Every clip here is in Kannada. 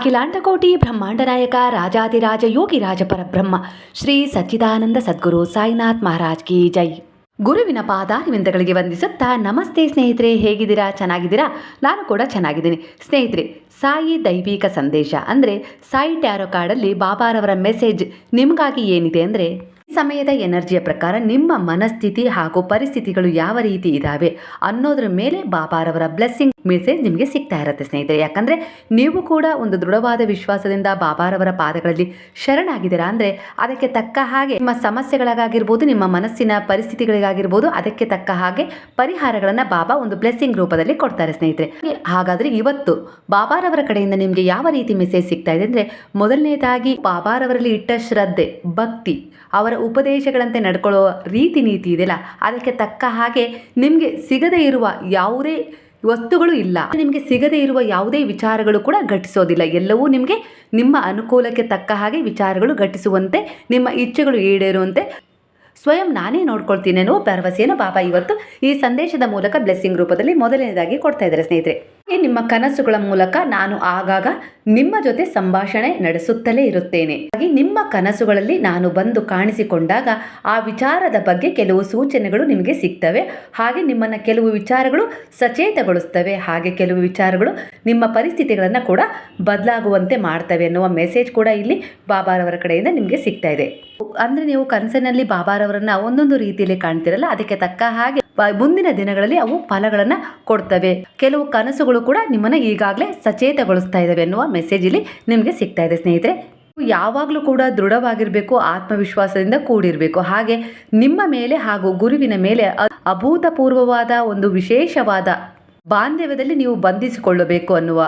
ಅಖಿಲಾಂಡಕೋಟಿ ಬ್ರಹ್ಮಾಂಡ ನಾಯಕ ರಾಜಾದಿರಾಜ ಯೋಗಿ ರಾಜ ಪರಬ್ರಹ್ಮ ಶ್ರೀ ಸಚ್ಚಿದಾನಂದ ಸದ್ಗುರು ಸಾಯಿನಾಥ್ ಮಹಾರಾಜ್ ಕಿ ಜೈ. ಗುರುವಿನ ಪಾದಾರವಿಂದಗಳಿಗೆ ವಂದಿಸುತ್ತಾ, ನಮಸ್ತೆ ಸ್ನೇಹಿತರೆ, ಹೇಗಿದ್ದೀರಾ? ಚೆನ್ನಾಗಿದ್ದೀರಾ? ನಾನು ಕೂಡ ಚೆನ್ನಾಗಿದ್ದೀನಿ. ಸ್ನೇಹಿತರೆ, ಸಾಯಿ ದೈವಿಕ ಸಂದೇಶ ಅಂದರೆ ಸಾಯಿ ಟ್ಯಾರೋ ಕಾರ್ಡಲ್ಲಿ ಬಾಬಾರವರ ಮೆಸೇಜ್ ನಿಮಗಾಗಿ ಏನಿದೆ ಅಂದರೆ ಸಮಯದ ಎನರ್ಜಿಯ ಪ್ರಕಾರ ನಿಮ್ಮ ಮನಸ್ಥಿತಿ ಹಾಗೂ ಪರಿಸ್ಥಿತಿಗಳು ಯಾವ ರೀತಿ ಇದ್ದಾವೆ ಅನ್ನೋದ್ರ ಮೇಲೆ ಬಾಬಾರವರ ಬ್ಲೆಸ್ಸಿಂಗ್ ಮೆಸೇಜ್ ನಿಮಗೆ ಸಿಗ್ತಾ ಇರುತ್ತೆ ಸ್ನೇಹಿತರೆ. ಯಾಕಂದರೆ ನೀವು ಕೂಡ ಒಂದು ದೃಢವಾದ ವಿಶ್ವಾಸದಿಂದ ಬಾಬಾರವರ ಪಾದಗಳಲ್ಲಿ ಶರಣಾಗಿದ್ದೀರಾ ಅಂದರೆ ಅದಕ್ಕೆ ತಕ್ಕ ಹಾಗೆ ನಿಮ್ಮ ಸಮಸ್ಯೆಗಳಿಗಾಗಿರ್ಬೋದು, ನಿಮ್ಮ ಮನಸ್ಸಿನ ಪರಿಸ್ಥಿತಿಗಳಿಗಾಗಿರ್ಬೋದು, ಅದಕ್ಕೆ ತಕ್ಕ ಹಾಗೆ ಪರಿಹಾರಗಳನ್ನು ಬಾಬಾ ಒಂದು ಬ್ಲೆಸ್ಸಿಂಗ್ ರೂಪದಲ್ಲಿ ಕೊಡ್ತಾರೆ ಸ್ನೇಹಿತರೆ. ಹಾಗಾದರೆ ಇವತ್ತು ಬಾಬಾರವರ ಕಡೆಯಿಂದ ನಿಮಗೆ ಯಾವ ರೀತಿ ಮೆಸೇಜ್ ಸಿಗ್ತಾ ಇದೆ ಅಂದರೆ ಮೊದಲನೇದಾಗಿ ಬಾಬಾರವರಲ್ಲಿ ಇಟ್ಟ ಶ್ರದ್ಧೆ, ಭಕ್ತಿ, ಅವರ ಉಪದೇಶಗಳಂತೆ ನಡ್ಕೊಳ್ಳೋ ರೀತಿ ನೀತಿ ಇದೆಯಲ್ಲ ಅದಕ್ಕೆ ತಕ್ಕ ಹಾಗೆ ನಿಮಗೆ ಸಿಗದೇ ಇರುವ ಯಾವುದೇ ವಸ್ತುಗಳು ಇಲ್ಲ. ನಿಮಗೆ ಸಿಗದೇ ಇರುವ ಯಾವುದೇ ವಿಚಾರಗಳು ಕೂಡ ಘಟಿಸೋದಿಲ್ಲ. ಎಲ್ಲವೂ ನಿಮಗೆ ನಿಮ್ಮ ಅನುಕೂಲಕ್ಕೆ ತಕ್ಕ ಹಾಗೆ ವಿಚಾರಗಳು ಘಟಿಸುವಂತೆ, ನಿಮ್ಮ ಇಚ್ಛೆಗಳು ಈಡೇರುವಂತೆ ಸ್ವಯಂ ನಾನೇ ನೋಡ್ಕೊಳ್ತೀನಿ ಅನ್ನೋ ಭರವಸೆಯನ್ನು ಬಾಬಾ ಇವತ್ತು ಈ ಸಂದೇಶದ ಮೂಲಕ ಬ್ಲೆಸ್ಸಿಂಗ್ ರೂಪದಲ್ಲಿ ಮೊದಲನೇದಾಗಿ ಕೊಡ್ತಾ ಇದ್ದಾರೆ ಸ್ನೇಹಿತರೆ. ಈ ನಿಮ್ಮ ಕನಸುಗಳ ಮೂಲಕ ನಾನು ಆಗಾಗ ನಿಮ್ಮ ಜೊತೆ ಸಂಭಾಷಣೆ ನಡೆಸುತ್ತಲೇ ಇರುತ್ತೇನೆ. ಹಾಗೆ ನಿಮ್ಮ ಕನಸುಗಳಲ್ಲಿ ನಾನು ಬಂದು ಕಾಣಿಸಿಕೊಂಡಾಗ ಆ ವಿಚಾರದ ಬಗ್ಗೆ ಕೆಲವು ಸೂಚನೆಗಳು ನಿಮಗೆ ಸಿಗ್ತವೆ. ಹಾಗೆ ನಿಮ್ಮನ್ನು ಕೆಲವು ವಿಚಾರಗಳು ಸಚೇತಗೊಳಿಸ್ತವೆ. ಹಾಗೆ ಕೆಲವು ವಿಚಾರಗಳು ನಿಮ್ಮ ಪರಿಸ್ಥಿತಿಗಳನ್ನು ಕೂಡ ಬದಲಾಗುವಂತೆ ಮಾಡ್ತವೆ ಅನ್ನುವ ಮೆಸೇಜ್ ಕೂಡ ಇಲ್ಲಿ ಬಾಬಾರವರ ಕಡೆಯಿಂದ ನಿಮಗೆ ಸಿಗ್ತಾ ಇದೆ. ಅಂದರೆ ನೀವು ಕನಸಿನಲ್ಲಿ ಬಾಬಾರವರನ್ನ ಒಂದೊಂದು ರೀತಿಯಲ್ಲಿ ಕಾಣ್ತಿರಲ್ಲ, ಅದಕ್ಕೆ ತಕ್ಕ ಹಾಗೆ ಮುಂದಿನ ದಿನಗಳಲ್ಲಿ ಅವು ಫಲಗಳನ್ನು ಕೊಡ್ತವೆ. ಕೆಲವು ಕನಸುಗಳು ಕೂಡ ನಿಮ್ಮನ್ನು ಈಗಾಗಲೇ ಸಚೇತಗೊಳಿಸ್ತಾ ಇದ್ದಾವೆ ಎನ್ನುವ ಮೆಸೇಜ್ ಇಲ್ಲಿ ನಿಮಗೆ ಸಿಗ್ತಾ ಇದೆ ಸ್ನೇಹಿತರೆ. ಯಾವಾಗಲೂ ಕೂಡ ದೃಢವಾಗಿರಬೇಕು, ಆತ್ಮವಿಶ್ವಾಸದಿಂದ ಕೂಡಿರಬೇಕು. ಹಾಗೆ ನಿಮ್ಮ ಮೇಲೆ ಹಾಗೂ ಗುರುವಿನ ಮೇಲೆ ಅಭೂತಪೂರ್ವವಾದ ಒಂದು ವಿಶೇಷವಾದ ಬಾಂಧವ್ಯದಲ್ಲಿ ನೀವು ಬಂಧಿಸಿಕೊಳ್ಳಬೇಕು ಅನ್ನುವ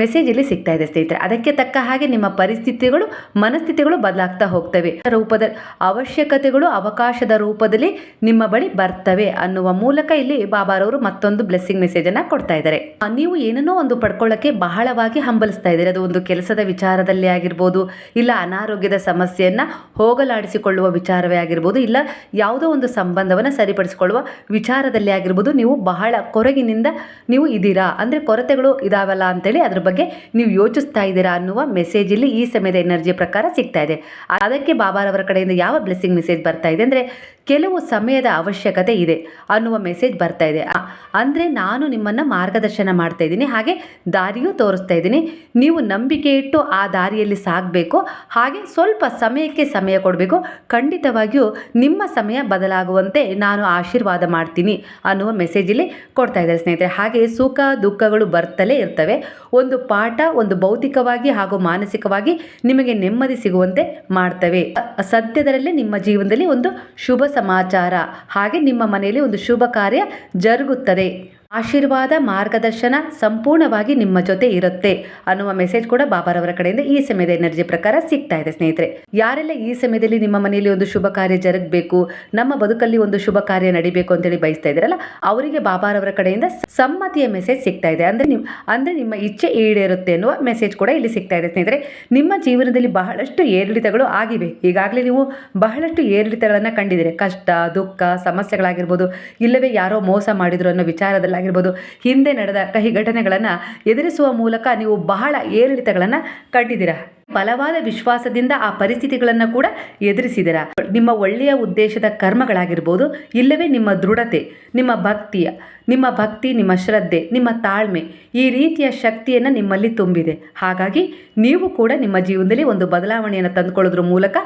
ಮೆಸೇಜ್ ಇಲ್ಲಿ ಸಿಗ್ತಾ ಇದೆ ಸ್ನೇಹಿತರೆ. ಅದಕ್ಕೆ ತಕ್ಕ ಹಾಗೆ ನಿಮ್ಮ ಪರಿಸ್ಥಿತಿಗಳು, ಮನಸ್ಥಿತಿಗಳು ಬದಲಾಗ್ತಾ ಹೋಗ್ತವೆ. ರೂಪದ ಅವಶ್ಯಕತೆಗಳು ಅವಕಾಶದ ರೂಪದಲ್ಲಿ ನಿಮ್ಮ ಬಳಿ ಬರ್ತವೆ ಅನ್ನುವ ಮೂಲಕ ಇಲ್ಲಿ ಬಾಬಾರವರು ಮತ್ತೊಂದು ಬ್ಲೆಸ್ಸಿಂಗ್ ಮೆಸೇಜನ್ನು ಕೊಡ್ತಾ ಇದ್ದಾರೆ. ನೀವು ಏನನ್ನೋ ಒಂದು ಪಡ್ಕೊಳ್ಳೋಕ್ಕೆ ಬಹಳವಾಗಿ ಹಂಬಲಿಸ್ತಾ ಇದ್ದಾರೆ. ಅದು ಒಂದು ಕೆಲಸದ ವಿಚಾರದಲ್ಲಿ ಆಗಿರ್ಬೋದು, ಇಲ್ಲ ಅನಾರೋಗ್ಯದ ಸಮಸ್ಯೆಯನ್ನ ಹೋಗಲಾಡಿಸಿಕೊಳ್ಳುವ ವಿಚಾರವೇ ಆಗಿರ್ಬೋದು, ಇಲ್ಲ ಯಾವುದೋ ಒಂದು ಸಂಬಂಧವನ್ನು ಸರಿಪಡಿಸಿಕೊಳ್ಳುವ ವಿಚಾರದಲ್ಲಿ ಆಗಿರ್ಬೋದು, ನೀವು ಬಹಳ ಕೊರಗಿನಿಂದ ನೀವು ಇದ್ದೀರಾ? ಅಂದರೆ ಕೊರತೆಗಳು ಇದಾವಲ್ಲ ಅಂತೇಳಿ ಅದ್ರ ಬಗ್ಗೆ ನೀವು ಯೋಚಿಸ್ತಾ ಇದ್ದೀರಾ ಅನ್ನುವ ಮೆಸೇಜ್ ಇಲ್ಲಿ ಈ ಸಮಯದ ಎನರ್ಜಿ ಪ್ರಕಾರ ಸಿಗ್ತಾ ಇದೆ. ಅದಕ್ಕೆ ಬಾಬಾರವರ ಕಡೆಯಿಂದ ಯಾವ ಬ್ಲೆಸ್ಸಿಂಗ್ ಮೆಸೇಜ್ ಬರ್ತಾ ಇದೆ ಅಂದರೆ ಕೆಲವು ಸಮಯದ ಅವಶ್ಯಕತೆ ಇದೆ ಅನ್ನುವ ಮೆಸೇಜ್ ಬರ್ತಾ ಇದೆ. ಅಂದರೆ ನಾನು ನಿಮ್ಮನ್ನು ಮಾರ್ಗದರ್ಶನ ಮಾಡ್ತಾ ಇದ್ದೀನಿ, ಹಾಗೆ ದಾರಿಯೂ ತೋರಿಸ್ತಾ ಇದ್ದೀನಿ. ನೀವು ನಂಬಿಕೆ ಇಟ್ಟು ಆ ದಾರಿಯಲ್ಲಿ ಸಾಗಬೇಕು, ಹಾಗೆ ಸ್ವಲ್ಪ ಸಮಯಕ್ಕೆ ಸಮಯ ಕೊಡಬೇಕು. ಖಂಡಿತವಾಗಿಯೂ ನಿಮ್ಮ ಸಮಯ ಬದಲಾಗುವಂತೆ ನಾನು ಆಶೀರ್ವಾದ ಮಾಡ್ತೀನಿ ಅನ್ನುವ ಮೆಸೇಜ್ ಇಲ್ಲಿ ಕೊಡ್ತಾ ಇದ್ದಾರೆ ಸ್ನೇಹಿತರೆ. ಹಾಗೆ ಸುಖ ದುಃಖಗಳು ಬರ್ತಲೇ ಇರ್ತವೆ. ಒಂದು ಪಾಠ ಒಂದು ಭೌತಿಕವಾಗಿ ಹಾಗೂ ಮಾನಸಿಕವಾಗಿ ನಿಮಗೆ ನೆಮ್ಮದಿ ಸಿಗುವಂತೆ ಮಾಡ್ತವೆ. ಸದ್ಯದರಲ್ಲಿ ನಿಮ್ಮ ಜೀವನದಲ್ಲಿ ಒಂದು ಶುಭ ಸಮಾಚಾರ. ಹಾಗೆ ನಿಮ್ಮ ಮನೆಯಲ್ಲಿ ಒಂದು ಶುಭ ಕಾರ್ಯ ಜರುಗುತ್ತದೆ. ಆಶೀರ್ವಾದ, ಮಾರ್ಗದರ್ಶನ ಸಂಪೂರ್ಣವಾಗಿ ನಿಮ್ಮ ಜೊತೆ ಇರುತ್ತೆ ಅನ್ನುವ ಮೆಸೇಜ್ ಕೂಡ ಬಾಬಾರವರ ಕಡೆಯಿಂದ ಈ ಸಮಯದ ಎನರ್ಜಿ ಪ್ರಕಾರ ಸಿಗ್ತಾ ಇದೆ ಸ್ನೇಹಿತರೆ. ಯಾರೆಲ್ಲ ಈ ಸಮಯದಲ್ಲಿ ನಿಮ್ಮ ಮನೆಯಲ್ಲಿ ಒಂದು ಶುಭ ಕಾರ್ಯ ಜರುಗಬೇಕು, ನಮ್ಮ ಬದುಕಲ್ಲಿ ಒಂದು ಶುಭ ಕಾರ್ಯ ನಡಿಬೇಕು ಅಂತೇಳಿ ಬಯಸ್ತಾ ಇದ್ದೀರಲ್ಲ, ಅವರಿಗೆ ಬಾಬಾರವರ ಕಡೆಯಿಂದ ಸಮ್ಮತಿಯ ಮೆಸೇಜ್ ಸಿಗ್ತಾ ಇದೆ. ಅಂದ್ರೆ ನಿಮ್, ಅಂದ್ರೆ ನಿಮ್ಮ ಇಚ್ಛೆ ಈಡೇರುತ್ತೆ ಅನ್ನುವ ಮೆಸೇಜ್ ಕೂಡ ಇಲ್ಲಿ ಸಿಗ್ತಾ ಇದೆ ಸ್ನೇಹಿತರೆ. ನಿಮ್ಮ ಜೀವನದಲ್ಲಿ ಬಹಳಷ್ಟು ಏರಿಳಿತಗಳು ಆಗಿವೆ. ಈಗಾಗಲೇ ನೀವು ಬಹಳಷ್ಟು ಏರಿಳಿತಗಳನ್ನು ಕಂಡಿದ್ದೀರಿ. ಕಷ್ಟ, ದುಃಖ, ಸಮಸ್ಯೆಗಳಾಗಿರ್ಬೋದು, ಇಲ್ಲವೇ ಯಾರೋ ಮೋಸ ಮಾಡಿದ್ರು ಅನ್ನೋ ವಿಚಾರದಲ್ಲಾಗಿರ್ಬೋದು ಹಿಂದೆ ನಡೆದ ಕಹಿ ಘಟನೆಗಳನ್ನು ಎದುರಿಸುವ ಮೂಲಕ ನೀವು ಬಹಳ ಏರಿಳಿತಗಳನ್ನು ಕಂಡಿದ್ದೀರಾ? ಬಲವಾದ ವಿಶ್ವಾಸದಿಂದ ಆ ಪರಿಸ್ಥಿತಿಗಳನ್ನು ಕೂಡ ಎದುರಿಸಿದಿರ ನಿಮ್ಮ ಒಳ್ಳೆಯ ಉದ್ದೇಶದ ಕರ್ಮಗಳಾಗಿರ್ಬೋದು, ಇಲ್ಲವೇ ನಿಮ್ಮ ದೃಢತೆ, ನಿಮ್ಮ ಭಕ್ತಿಯ. ನಿಮ್ಮ ಭಕ್ತಿ, ನಿಮ್ಮ ಶ್ರದ್ಧೆ, ನಿಮ್ಮ ತಾಳ್ಮೆ ಈ ರೀತಿಯ ಶಕ್ತಿಯನ್ನು ನಿಮ್ಮಲ್ಲಿ ತುಂಬಿದೆ. ಹಾಗಾಗಿ ನೀವು ಕೂಡ ನಿಮ್ಮ ಜೀವನದಲ್ಲಿ ಒಂದು ಬದಲಾವಣೆಯನ್ನು ತಂದುಕೊಳ್ಳೋದ್ರ ಮೂಲಕ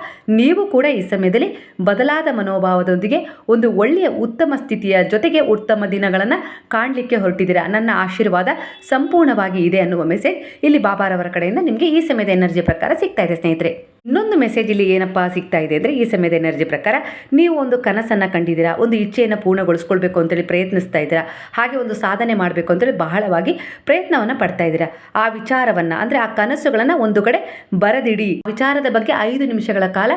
ನೀವು ಕೂಡ ಈ ಸಮಯದಲ್ಲಿ ಬದಲಾದ ಮನೋಭಾವದೊಂದಿಗೆ ಒಂದು ಒಳ್ಳೆಯ ಉತ್ತಮ ಸ್ಥಿತಿಯ ಜೊತೆಗೆ ಉತ್ತಮ ದಿನಗಳನ್ನು ಕಾಣಲಿಕ್ಕೆ ಹೊರಟಿದ್ದೀರಾ. ನನ್ನ ಆಶೀರ್ವಾದ ಸಂಪೂರ್ಣವಾಗಿ ಇದೆ ಅನ್ನುವ ಮೆಸೇಜ್ ಇಲ್ಲಿ ಬಾಬಾರವರ ಕಡೆಯಿಂದ ನಿಮಗೆ ಈ ಸಮಯದ ಎನರ್ಜಿ ಪ್ರಕಾರ ಸಿಗ್ತಾ ಇದೆ ಸ್ನೇಹಿತರೆ. ಇನ್ನೊಂದು ಮೆಸೇಜ್ ಇಲ್ಲಿ ಏನಪ್ಪ ಸಿಗ್ತಾ ಇದೆ ಅಂದರೆ ಈ ಸಮಯದ ಎನರ್ಜಿ ಪ್ರಕಾರ ನೀವು ಒಂದು ಕನಸನ್ನು ಕಂಡಿದ್ದೀರಾ, ಒಂದು ಇಚ್ಛೆಯನ್ನು ಪೂರ್ಣಗೊಳಿಸ್ಕೊಳ್ಬೇಕು ಅಂತೇಳಿ ಪ್ರಯತ್ನಿಸ್ತಾ ಇದ್ದೀರಾ, ಹಾಗೆ ಒಂದು ಸಾಧನೆ ಮಾಡಬೇಕು ಅಂತೇಳಿ ಬಹಳವಾಗಿ ಪ್ರಯತ್ನವನ್ನು ಪಡ್ತಾ ಇದ್ದೀರಾ, ಆ ವಿಚಾರವನ್ನು ಅಂದರೆ ಆ ಕನಸುಗಳನ್ನು ಒಂದು ಕಡೆ ಬರೆದಿಡಿ. ವಿಚಾರದ ಬಗ್ಗೆ ಐದು ನಿಮಿಷಗಳ ಕಾಲ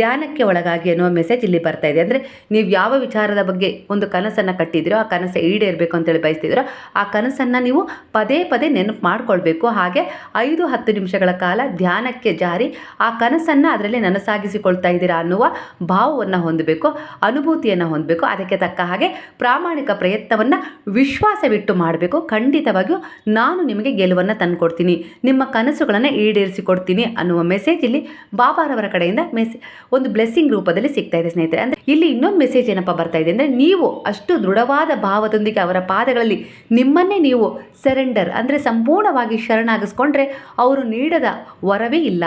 ಧ್ಯಾನಕ್ಕೆ ಒಳಗಾಗಿ ಅನ್ನುವ ಮೆಸೇಜ್ ಇಲ್ಲಿ ಬರ್ತಾ ಇದೆ. ಅಂದರೆ ನೀವು ಯಾವ ವಿಚಾರದ ಬಗ್ಗೆ ಒಂದು ಕನಸನ್ನು ಕಟ್ಟಿದ್ದೀರೋ, ಆ ಕನಸು ಈಡೇರಬೇಕು ಅಂತೇಳಿ ಬಯಸ್ತಿದ್ದೀರೋ, ಆ ಕನಸನ್ನು ನೀವು ಪದೇ ಪದೇ ನೆನಪು ಮಾಡಿಕೊಳ್ಬೇಕು. ಹಾಗೆ ಐದು ಹತ್ತು ನಿಮಿಷಗಳ ಕಾಲ ಧ್ಯಾನಕ್ಕೆ ಜಾರಿ ಆ ಕನಸು ಕನಸನ್ನು ಅದರಲ್ಲಿ ನನಸಾಗಿಸಿಕೊಳ್ತಾ ಇದ್ದೀರಾ ಅನ್ನುವ ಭಾವವನ್ನು ಹೊಂದಬೇಕು, ಅನುಭೂತಿಯನ್ನು ಹೊಂದಬೇಕು. ಅದಕ್ಕೆ ತಕ್ಕ ಹಾಗೆ ಪ್ರಾಮಾಣಿಕ ಪ್ರಯತ್ನವನ್ನು ವಿಶ್ವಾಸವಿಟ್ಟು ಮಾಡಬೇಕು. ಖಂಡಿತವಾಗಿಯೂ ನಾನು ನಿಮಗೆ ಗೆಲುವನ್ನು ತಂದುಕೊಡ್ತೀನಿ. ನಿಮ್ಮ ಕನಸುಗಳನ್ನು ಈಡೇರಿಸಿಕೊಡ್ತೀನಿ ಅನ್ನುವ ಮೆಸೇಜ್ ಇಲ್ಲಿ ಬಾಬಾರವರ ಕಡೆಯಿಂದ ಮೆಸೇ ಒಂದು ಬ್ಲೆಸ್ಸಿಂಗ್ ರೂಪದಲ್ಲಿ ಸಿಗ್ತಾ ಇದೆ ಸ್ನೇಹಿತರೆ. ಅಂದರೆ ಇಲ್ಲಿ ಇನ್ನೊಂದು ಮೆಸೇಜ್ ಏನಪ್ಪ ಬರ್ತಾ ಇದೆ ಅಂದರೆ ನೀವು ಅಷ್ಟು ದೃಢವಾದ ಭಾವದೊಂದಿಗೆ ಅವರ ಪಾದಗಳಲ್ಲಿ ನಿಮ್ಮನ್ನೇ ನೀವು ಸೆರೆಂಡರ್ ಅಂದರೆ ಸಂಪೂರ್ಣವಾಗಿ ಶರಣಾಗಿಸ್ಕೊಂಡ್ರೆ ಅವರು ನೀಡದ ವರವೇ ಇಲ್ಲ.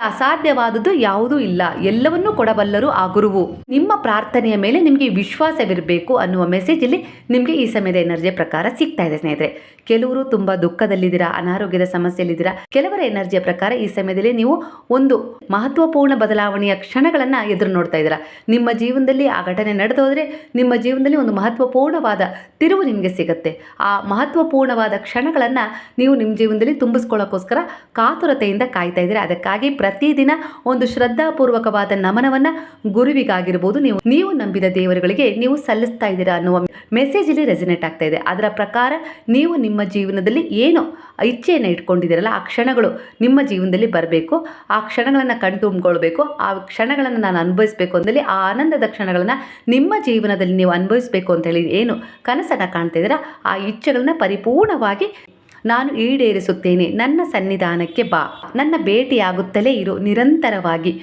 ಅಸಾಧ್ಯವಾದದ್ದು ಯಾವುದೂ ಇಲ್ಲ. ಎಲ್ಲವನ್ನೂ ಕೊಡಬಲ್ಲರು ಆ ಗುರುವು. ನಿಮ್ಮ ಪ್ರಾರ್ಥನೆಯ ಮೇಲೆ ನಿಮಗೆ ವಿಶ್ವಾಸವಿರಬೇಕು ಅನ್ನುವ ಮೆಸೇಜ್ ಇಲ್ಲಿ ನಿಮಗೆ ಈ ಸಮಯದ ಎನರ್ಜಿಯ ಪ್ರಕಾರ ಸಿಗ್ತಾ ಇದೆ ಸ್ನೇಹಿತರೆ. ಕೆಲವರು ತುಂಬಾ ದುಃಖದಲ್ಲಿದ್ದೀರಾ, ಅನಾರೋಗ್ಯದ ಸಮಸ್ಯೆಯಲ್ಲಿದ್ದೀರಾ, ಕೆಲವರ ಎನರ್ಜಿಯ ಪ್ರಕಾರ ಈ ಸಮಯದಲ್ಲಿ ನೀವು ಒಂದು ಮಹತ್ವಪೂರ್ಣ ಬದಲಾವಣೆಯ ಕ್ಷಣಗಳನ್ನು ಎದುರು ನೋಡ್ತಾ ಇದ್ದೀರಾ. ನಿಮ್ಮ ಜೀವನದಲ್ಲಿ ಆ ಘಟನೆ ನಡೆದೋದ್ರೆ ನಿಮ್ಮ ಜೀವನದಲ್ಲಿ ಒಂದು ಮಹತ್ವಪೂರ್ಣವಾದ ತಿರುವು ನಿಮಗೆ ಸಿಗುತ್ತೆ. ಆ ಮಹತ್ವಪೂರ್ಣವಾದ ಕ್ಷಣಗಳನ್ನು ನೀವು ನಿಮ್ಮ ಜೀವನದಲ್ಲಿ ತುಂಬಿಸ್ಕೊಳ್ಳೋಕ್ಕೋಸ್ಕರ ಕಾತುರತೆಯಿಂದ ಕಾಯ್ತಾ ಇದ್ದೀರಾ. ಅದಕ್ಕಾಗಿ ಪ್ರತಿದಿನ ಒಂದು ಶ್ರದ್ಧಾಪೂರ್ವಕವಾದ ನಮನವನ್ನು ಗುರುವಿಗಾಗಿರ್ಬೋದು ನೀವು. ನೀವು ನಂಬಿದ ದೇವರುಗಳಿಗೆ ನೀವು ಸಲ್ಲಿಸ್ತಾ ಇದ್ದೀರಾ ಅನ್ನುವ ಮೆಸೇಜ್ ಇಲ್ಲಿ ರೆಸಿನೇಟ್ ಆಗ್ತಾ ಇದೆ. ಅದರ ಪ್ರಕಾರ ನೀವು ನಿಮ್ಮ ಜೀವನದಲ್ಲಿ ಏನು ಇಚ್ಛೆಯನ್ನು ಇಟ್ಕೊಂಡಿದ್ದೀರಲ್ಲ, ಆ ಕ್ಷಣಗಳು ನಿಮ್ಮ ಜೀವನದಲ್ಲಿ ಬರಬೇಕು, ಆ ಕ್ಷಣಗಳನ್ನು ಕಣ್ತುಂಬಿಕೊಳ್ಬೇಕು ಆ ಕ್ಷಣಗಳನ್ನು ನಾನು ಅನುಭವಿಸಬೇಕು ಅಂದಲ್ಲಿ ಆ ಆನಂದದ ಕ್ಷಣಗಳನ್ನು ನಿಮ್ಮ ಜೀವನದಲ್ಲಿ ನೀವು ಅನುಭವಿಸಬೇಕು ಅಂತ ಹೇಳಿ ಏನು ಕನಸನ್ನು ಕಾಣ್ತಾ ಇದ್ದೀರಾ, ಆ ಇಚ್ಛೆಗಳನ್ನ ಪರಿಪೂರ್ಣವಾಗಿ ನಾನು ಈಡೇರಿಸುತ್ತೇನೆ. ನನ್ನ ಸನ್ನಿಧಾನಕ್ಕೆ ಬಾ. ನನ್ನ ಭೇಟಿಯಾಗುತ್ತಲೇ ಇರು. ನಿರಂತರವಾಗಿ.